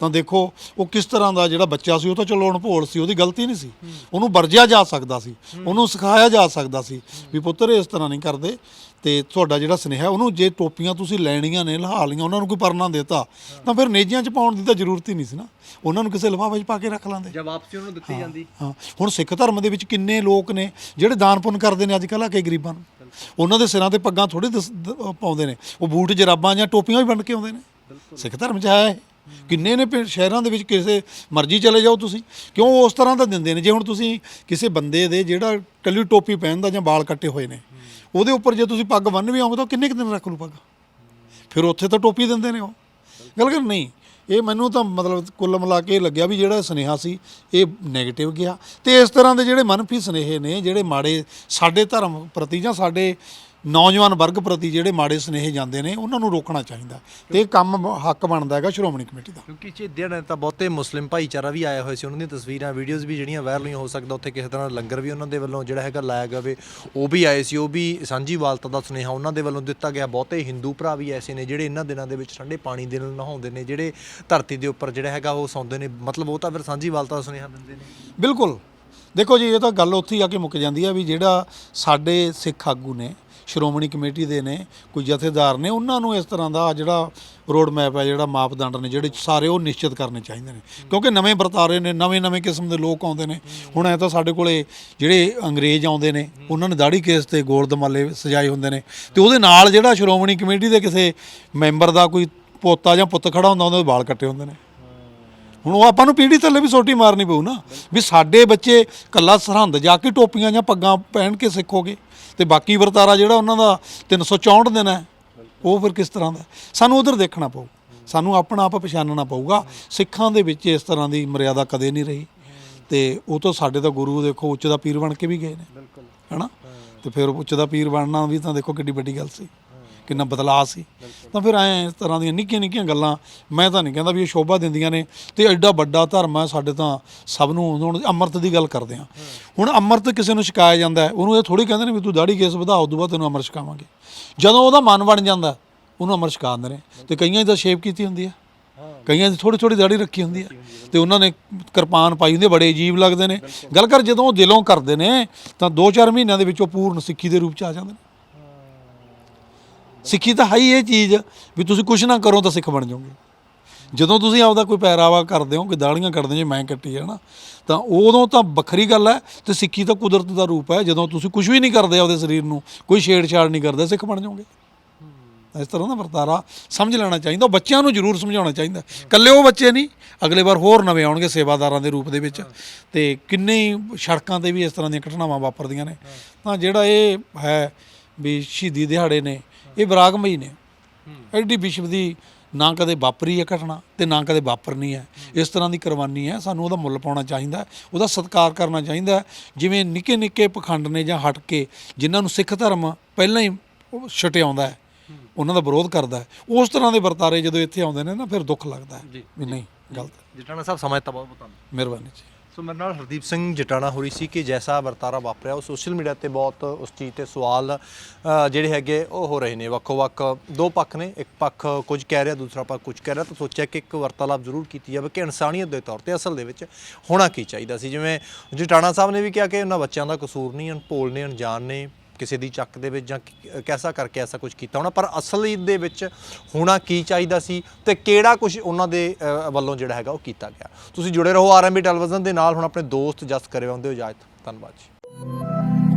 ਤਾਂ ਦੇਖੋ ਉਹ ਕਿਸ ਤਰ੍ਹਾਂ ਦਾ ਜਿਹੜਾ ਬੱਚਾ ਸੀ ਉਹ ਤਾਂ ਚਲੋ ਅਣਭੋਲ ਸੀ ਉਹਦੀ ਗਲਤੀ ਨਹੀਂ ਸੀ। ਉਹਨੂੰ ਵਰਜਿਆ ਜਾ ਸਕਦਾ ਸੀ ਉਹਨੂੰ ਸਿਖਾਇਆ ਜਾ ਸਕਦਾ ਸੀ ਵੀ ਪੁੱਤਰ ਇਸ ਤਰ੍ਹਾਂ ਨਹੀਂ ਕਰਦੇ। ਤੇ ਤੁਹਾਡਾ ਜਿਹੜਾ ਸੁਨੇਹਾ ਉਹਨੂੰ ਜੇ ਟੋਪੀਆਂ ਤੁਸੀਂ ਲੈਣੀਆਂ ਨੇ ਲਹਾ ਲਈਆਂ ਉਹਨਾਂ ਨੂੰ ਕੋਈ ਪਰਨਾ ਦਿੱਤਾ ਤਾਂ ਫਿਰ ਨੇਜਿਆਂ 'ਚ ਪਾਉਣ ਦੀ ਤਾਂ ਜ਼ਰੂਰਤ ਹੀ ਨਹੀਂ ਸੀ ਨਾ। ਉਹਨਾਂ ਨੂੰ ਕਿਸੇ ਲਿਫਾਫੇ 'ਚ ਪਾ ਕੇ ਰੱਖ ਲਾਂਦੇ। ਜਾਂ ਵਾਪਸੀ ਉਹਨੂੰ ਦਿੱਤੀ ਜਾਂਦੀ। ਹਾਂ। ਹੁਣ ਸਿੱਖ ਧਰਮ ਦੇ ਵਿੱਚ ਕਿੰਨੇ ਲੋਕ ਨੇ ਜਿਹੜੇ ਦਾਨ ਪੁੰਨ ਕਰਦੇ ਨੇ ਅੱਜ ਕੱਲ੍ਹ ਆ ਕੇ ਗਰੀਬਾਂ ਨੂੰ। ਉਹਨਾਂ ਦੇ ਸਿਰਾਂ ਤੇ ਪੱਗਾਂ ਥੋੜੀ ਪਾਉਂਦੇ ਨੇ। ਉਹ ਬੂਟ ਜਰਾਬਾਂ ਜਾਂ ਟੋਪੀਆਂ ਵੀ ਬਣ ਕੇ ਆਉਂਦੇ ਨੇ। ਸਿੱਖ ਧਰਮ 'ਚ ਹੈ। ਕਿੰਨੇ ਨੇ ਸ਼ਹਿਰਾਂ ਦੇ ਵਿੱਚ ਕਿਸੇ ਮਰਜ਼ੀ ਚਲੇ ਜਾਓ ਤੁਸੀਂ। ਕਿਉਂ ਉਸ ਤਰ੍ਹਾਂ ਦਾ ਦਿੰਦੇ ਨੇ? ਜੇ ਹੁਣ ਤੁਸੀਂ ਕਿਸੇ ਬੰਦੇ ਦੇ ਜਿਹੜਾ ਕੱਲੀ ਟੋਪੀ ਪਹਿਨਦਾ ਜਾਂ ਵਾਲ ਕੱਟੇ ਹੋਏ ਨੇ ਉਹਦੇ ਉੱਪਰ ਜੇ ਤੁਸੀਂ ਪੱਗ ਬੰਨ ਵੀ ਆਉਂਗੇ ਤਾਂ ਕਿੰਨੇ ਕੁ ਦਿਨ ਰੱਖ ਲੂ ਪੱਗ? ਫਿਰ ਉੱਥੇ ਤਾਂ ਟੋਪੀ ਦਿੰਦੇ ਨੇ ਉਹ। ਗੱਲ ਕਰ, ਨਹੀਂ, ਇਹ ਮੈਨੂੰ ਤਾਂ ਮਤਲਬ ਕੁੱਲ ਮਿਲਾ ਕੇ ਇਹ ਲੱਗਿਆ ਵੀ ਜਿਹੜਾ ਸੁਨੇਹਾ ਸੀ, ਇਹ 네ਗੇਟਿਵ ਗਿਆ। ਤੇ ਇਸ ਤਰ੍ਹਾਂ ਦੇ ਜਿਹੜੇ ਮਨਫੀ ਸੁਨੇਹੇ ਨੇ, ਜਿਹੜੇ ਮਾੜੇ ਸਾਡੇ ਧਰਮ ਪ੍ਰਤੀ ਜਾਂ ਸਾਡੇ ਨੌਜਵਾਨ ਵਰਗ ਪ੍ਰਤੀ ਜਿਹੜੇ ਮਾੜੇ ਸੁਨੇਹੇ ਜਾਂਦੇ ਨੇ ਉਹਨਾਂ ਨੂੰ ਰੋਕਣਾ ਚਾਹੀਦਾ। ਤੇ ਇਹ ਕੰਮ ਹੱਕ ਬਣਦਾ ਹੈਗਾ ਸ਼੍ਰੋਮਣੀ ਕਮੇਟੀ ਦਾ। ਕਿਉਂਕਿ ਝੇਦਿਆਂ ਨੇ ਤਾਂ ਬਹੁਤੇ ਮੁਸਲਿਮ ਭਾਈਚਾਰਾ ਵੀ ਆਇਆ ਹੋਇਆ ਸੀ ਉਹਨਾਂ ਦੀਆਂ ਤਸਵੀਰਾਂ ਵੀਡੀਓਜ਼ ਵੀ ਜਿਹੜੀਆਂ ਵਾਇਰਲ ਹੋਈਆਂ ਹੋ ਸਕਦਾ ਉੱਥੇ ਕਿਸੇ ਤਰ੍ਹਾਂ ਲੰਗਰ ਵੀ ਉਹਨਾਂ ਦੇ ਵੱਲੋਂ ਜਿਹੜਾ ਹੈਗਾ ਲਾਇਆ ਜਾਵੇ ਉਹ ਵੀ ਆਏ ਸੀ ਉਹ ਵੀ ਸਾਂਝੀ ਵਾਲਤਾ ਦਾ ਸੁਨੇਹਾ ਉਹਨਾਂ ਦੇ ਵੱਲੋਂ ਦਿੱਤਾ ਗਿਆ। ਬਹੁਤੇ ਹਿੰਦੂ ਭਰਾ ਵੀ ਐਸੇ ਨੇ ਜਿਹੜੇ ਇਹਨਾਂ ਦਿਨਾਂ ਦੇ ਵਿੱਚ ਠੰਡੇ ਪਾਣੀ ਦੇ ਨਾਲ ਨਹਾਉਂਦੇ ਨੇ ਜਿਹੜੇ ਧਰਤੀ ਦੇ ਉੱਪਰ ਜਿਹੜਾ ਹੈਗਾ ਉਹ ਸੌਂਦੇ ਨੇ ਮਤਲਬ ਉਹ ਤਾਂ ਫਿਰ ਸਾਂਝੀ ਵਾਲਤਾ ਦਾ ਸੁਨੇਹਾ ਦਿੰਦੇ ਨੇ। ਬਿਲਕੁਲ। ਦੇਖੋ ਜੀ ਇਹ ਤਾਂ ਗੱਲ ਉੱਥੇ ਹੀ ਆ ਕੇ ਮੁੱਕ ਜਾਂਦੀ ਆ ਵੀ ਜਿਹੜਾ ਸਾਡੇ ਸਿੱਖ ਆਗੂ ਨੇ ਸ਼੍ਰੋਮਣੀ ਕਮੇਟੀ ਦੇ ਨੇ, ਕੋਈ ਜਥੇਦਾਰ ਨੇ, ਉਹਨਾਂ ਨੂੰ ਇਸ ਤਰ੍ਹਾਂ ਦਾ ਜਿਹੜਾ ਰੋਡ ਮੈਪ ਹੈ, ਜਿਹੜਾ ਮਾਪਦੰਡ ਨੇ, ਜਿਹੜੇ ਸਾਰੇ ਉਹ ਨਿਸ਼ਚਿਤ ਕਰਨੇ ਚਾਹੀਦੇ ਨੇ। ਕਿਉਂਕਿ ਨਵੇਂ ਵਰਤਾਰੇ ਨੇ, ਨਵੇਂ ਨਵੇਂ ਕਿਸਮ ਦੇ ਲੋਕ ਆਉਂਦੇ ਨੇ। ਹੁਣ ਐ ਤਾਂ ਸਾਡੇ ਕੋਲੇ ਜਿਹੜੇ ਅੰਗਰੇਜ਼ ਆਉਂਦੇ ਨੇ, ਉਹਨਾਂ ਨੇ ਦਾੜੀ ਕੇਸ ਤੇ ਗੋਲ ਦਮਾਲੇ ਸਜਾਏ ਹੁੰਦੇ ਨੇ। ਤੇ ਉਹਦੇ ਨਾਲ ਜਿਹੜਾ ਸ਼੍ਰੋਮਣੀ ਕਮੇਟੀ ਦੇ ਕਿਸੇ ਮੈਂਬਰ ਦਾ ਕੋਈ ਪੋਤਾ ਜਾਂ ਪੁੱਤ ਖੜਾ ਹੁੰਦਾ, ਉਹਦੇ ਵਾਲ ਕੱਟੇ ਹੁੰਦੇ ਨੇ। ਹੁਣ ਉਹ ਆਪਾਂ ਨੂੰ ਪੀੜੀ ਥੱਲੇ ਵੀ ਸੋਟੀ ਮਾਰਨੀ ਪਊ ਨਾ ਵੀ ਸਾਡੇ ਬੱਚੇ ਕੱਲਾ ਸਰਹੰਦ ਜਾ ਕੇ ਟੋਪੀਆਂ ਜਾਂ ਪੱਗਾਂ ਪਹਿਨ ਕੇ ਸਿੱਖੋਗੇ ਤੇ ਬਾਕੀ ਵਰਤਾਰਾ ਜਿਹੜਾ ਉਹਨਾਂ ਦਾ 364 ਦਿਨ ਹੈ ਉਹ ਫਿਰ ਕਿਸ ਤਰ੍ਹਾਂ ਦਾ ਸਾਨੂੰ ਉਧਰ ਦੇਖਣਾ ਪਊ ਸਾਨੂੰ ਆਪਣਾ ਆਪ ਪਛਾਣਨਾ ਪਊਗਾ ਸਿੱਖਾਂ ਦੇ ਵਿੱਚ ਇਸ ਤਰ੍ਹਾਂ ਦੀ ਮਰਿਆਦਾ ਕਦੇ ਨਹੀਂ ਰਹੀ ਤੇ ਉਹ ਤੋਂ ਸਾਡੇ ਤਾਂ ਗੁਰੂ ਦੇਖੋ ਉੱਚ ਦਾ ਪੀਰ ਬਣ ਕੇ ਵੀ ਗਏ ਨੇ ਬਿਲਕੁਲ। ਹੈਨਾ? ਤੇ ਫਿਰ ਉੱਚ ਦਾ ਪੀਰ ਬਣਨਾ ਵੀ ਤਾਂ ਦੇਖੋ ਕਿੱਡੀ ਵੱਡੀ ਗੱਲ ਸੀ। ਕਿੰਨਾ ਬਦਲਾਅ ਸੀ। ਤਾਂ ਫਿਰ ਐ ਇਸ ਤਰ੍ਹਾਂ ਦੀਆਂ ਨਿੱਕੀਆਂ ਨਿੱਕੀਆਂ ਗੱਲਾਂ ਮੈਂ ਤਾਂ ਨਹੀਂ ਕਹਿੰਦਾ ਵੀ ਇਹ ਸ਼ੋਭਾ ਦਿੰਦੀਆਂ ਨੇ ਤੇ ਐਡਾ ਵੱਡਾ ਧਰਮ ਹੈ ਸਾਡੇ ਤਾਂ ਸਭ ਨੂੰ ਹੁਣ ਅੰਮ੍ਰਿਤ ਦੀ ਗੱਲ ਕਰਦੇ ਆ ਹੁਣ ਅੰਮ੍ਰਿਤ ਕਿਸੇ ਨੂੰ ਛਕਾਇਆ ਜਾਂਦਾ ਹੈ, ਉਹਨੂੰ ਇਹ ਥੋੜੀ ਕਹਿੰਦੇ ਨੇ ਵੀ ਤੂੰ ਦਾੜੀ ਕੇਸ ਵਧਾ ਉਦੋਂ ਬਾਅਦ ਤੈਨੂੰ ਅੰਮ੍ਰਿਤ ਛਕਾਵਾਂਗੇ। ਜਦੋਂ ਉਹਦਾ ਮਨ ਬਣ ਜਾਂਦਾ, ਉਹਨੂੰ ਅੰਮ੍ਰਿਤ ਛਕਾ ਦਿੰਦੇ ਨੇ। ਤੇ ਕਈਆਂ ਦੀ ਤਾਂ ਸ਼ੇਪ ਕੀਤੀ ਹੁੰਦੀ ਹੈ। ਕਈਆਂ ਦੀ ਥੋੜੀ ਥੋੜੀ ਦਾੜੀ ਰੱਖੀ ਹੁੰਦੀ ਹੈ। ਤੇ ਉਹਨਾਂ ਨੇ ਕਿਰਪਾਨ ਪਾਈ ਹੁੰਦੀ ਬੜੇ ਅਜੀਬ ਲੱਗਦੇ ਨੇ। ਗੱਲ ਕਰ ਜਦੋਂ ਉਹ ਦਿਲੋਂ ਕਰਦੇ ਨੇ, ਤਾਂ 2-4 ਮਹੀਨਿਆਂ ਦੇ ਵਿੱਚ ਉਹ ਪੂਰਨ ਸਿੱਖੀ ਦੇ ਰੂਪ ਚ ਆ ਜਾਂਦੇ ਨੇ। ਸਿੱਖੀ ਤਾਂ ਹੈ ਹੀ ਇਹ ਚੀਜ਼, ਵੀ ਤੁਸੀਂ ਕੁਝ ਨਾ ਕਰੋ ਤਾਂ ਸਿੱਖ ਬਣ ਜਾਓਗੇ। ਜਦੋਂ ਤੁਸੀਂ ਆਪਦਾ ਕੋਈ ਪਹਿਰਾਵਾ ਕਰਦੇ ਹੋ ਕਿ ਦਾੜੀਆਂ ਕੱਢਦੇ ਜੇ ਮੈਂ ਕੱਟੀ ਹੈ ਨਾ, ਤਾਂ ਉਦੋਂ ਤਾਂ ਵੱਖਰੀ ਗੱਲ ਹੈ ਤੇ ਸਿੱਖੀ ਤਾਂ ਕੁਦਰਤ ਦਾ ਰੂਪ ਹੈ। ਜਦੋਂ ਤੁਸੀਂ ਕੁਝ ਵੀ ਨਹੀਂ ਕਰਦੇ ਆਪਦੇ ਸਰੀਰ ਨੂੰ, ਕੋਈ ਛੇੜਛਾੜ ਨਹੀਂ ਕਰਦੇ, ਸਿੱਖ ਬਣ ਜਾਓਗੇ। ਇਸ ਤਰ੍ਹਾਂ ਦਾ ਵਰਤਾਰਾ ਸਮਝ ਲੈਣਾ ਚਾਹੀਦਾ, ਬੱਚਿਆਂ ਨੂੰ ਜ਼ਰੂਰ ਸਮਝਾਉਣਾ ਚਾਹੀਦਾ। ਇਕੱਲੇ ਉਹ ਬੱਚੇ ਨਹੀਂ, ਅਗਲੇ ਵਾਰ ਹੋਰ ਨਵੇਂ ਆਉਣਗੇ ਸੇਵਾਦਾਰਾਂ ਦੇ ਰੂਪ ਦੇ ਵਿੱਚ। ਤੇ ਕਿੰਨੇ ਸੜਕਾਂ ਤੇ ਵੀ ਇਸ ਤਰ੍ਹਾਂ ਦੀਆਂ ਘਟਨਾਵਾਂ ਵਾਪਰਦੀਆਂ ਨੇ। ਤਾਂ ਜਿਹੜਾ ਇਹ ਹੈ ਵੀ ਸ਼ਹੀਦੀ ਦਿਹਾੜੇ ਨੇ ਇਹ ਵਿਰਾਗਮਈ ਨੇ। ਐਡੀ ਵਿਸ਼ਵ ਦੀ ਨਾ ਕਦੇ ਵਾਪਰੀ ਹੈ ਘਟਨਾ ਤੇ ਨਾ ਕਦੇ ਵਾਪਰਨੀ ਹੈ। ਇਸ ਤਰ੍ਹਾਂ ਦੀ ਕੁਰਬਾਨੀ ਹੈ। ਸਾਨੂੰ ਉਹਦਾ ਮੁੱਲ ਪਾਉਣਾ ਚਾਹੀਦਾ ਉਹਦਾ ਸਤਿਕਾਰ ਕਰਨਾ ਚਾਹੀਦਾ। ਜਿਵੇਂ ਨਿੱਕੇ ਨਿੱਕੇ ਪਖੰਡ ਨੇ ਜਾਂ ਹਟ ਕੇ ਜਿਨ੍ਹਾਂ ਨੂੰ ਸਿੱਖ ਧਰਮ ਪਹਿਲਾਂ ਹੀ ਛਟਿਆਉਂਦਾ ਹੈ ਉਹਨਾਂ ਦਾ ਵਿਰੋਧ ਕਰਦਾ ਹੈ। ਉਸ ਤਰ੍ਹਾਂ ਦੇ ਵਰਤਾਰੇ ਜਦੋਂ ਇੱਥੇ ਆਉਂਦੇ ਨੇ ਨਾ ਫਿਰ ਦੁੱਖ ਲੱਗਦਾ। ਵੀ ਨਹੀਂ ਗਲਤ ਜਟਾਣਾ ਸਾਹਿਬ ਸਮਾਂ ਬਹੁਤ ਬਹੁਤ ਧੰਨਵਾਦ। ਮਿਹਰਬਾਨੀ ਜੀ। ਸੋ ਮੇਰੇ ਨਾਲ ਹਰਦੀਪ ਸਿੰਘ ਜਟਾਣਾ ਹੋ ਰਹੀ ਸੀ ਕਿ ਜੈਸਾ ਵਰਤਾਰਾ ਵਾਪਰਿਆ, ਉਹ ਸੋਸ਼ਲ ਮੀਡੀਆ ਤੇ ਬਹੁਤ ਉਸ ਚੀਜ਼ ਤੇ ਸਵਾਲ ਜਿਹੜੇ ਹੈਗੇ ਉਹ ਹੋ ਰਹੇ ਨੇ। ਵੱਖੋ ਵੱਖ ਦੋ ਪੱਖ ਨੇ, ਇੱਕ ਪੱਖ ਕੁਝ ਕਹਿ ਰਿਹਾ, ਦੂਸਰਾ ਪੱਖ ਕੁਝ ਕਹਿ ਰਿਹਾ, ਤਾਂ ਸੋਚਿਆ ਕਿ ਇੱਕ ਵਰਤਾਲਾਪ ਜ਼ਰੂਰ ਕੀਤੀ ਜਾਵੇ ਕਿ ਇਨਸਾਨੀਅਤ ਦੇ ਤੌਰ ਤੇ ਅਸਲ ਦੇ ਵਿੱਚ ਹੋਣਾ ਕੀ ਚਾਹੀਦਾ ਸੀ। ਜਿਵੇਂ ਜਟਾਣਾ ਸਾਹਿਬ ਨੇ ਵੀ ਕਿਹਾ ਕਿ ਉਹਨਾਂ ਬੱਚਿਆਂ ਦਾ ਕਸੂਰ ਨਹੀਂ ਅਨਭੋਲ ਨੇ, ਅਣਜਾਣ ਨੇ ਕਿਸੇ ਦੀ ਚੱਕ ਦੇ ਵਿੱਚ ਜਾਂ ਕੈਸਾ ਕਰਕੇ ਐਸਾ ਕੁਝ ਕੀਤਾ ਹੋਣਾ, ਪਰ ਅਸਲੀ ਦੇ ਵਿੱਚ ਹੋਣਾ ਕੀ ਚਾਹੀਦਾ ਸੀ ਤੇ ਕਿਹੜਾ ਕੁਝ ਉਹਨਾਂ ਦੇ ਵੱਲੋਂ ਜਿਹੜਾ ਹੈਗਾ ਉਹ ਕੀਤਾ ਗਿਆ। ਤੁਸੀਂ ਜੁੜੇ ਰਹੋ ਆਰਐਮਬੀ ਟੈਲੀਵਿਜ਼ਨ ਦੇ ਨਾਲ, ਹੁਣ ਆਪਣੇ ਦੋਸਤ ਜਸ ਕਰੇ ਹੁੰਦੇ ਹੋ ਇਜਾਜ਼ਤ ਧੰਨਵਾਦ ਜੀ।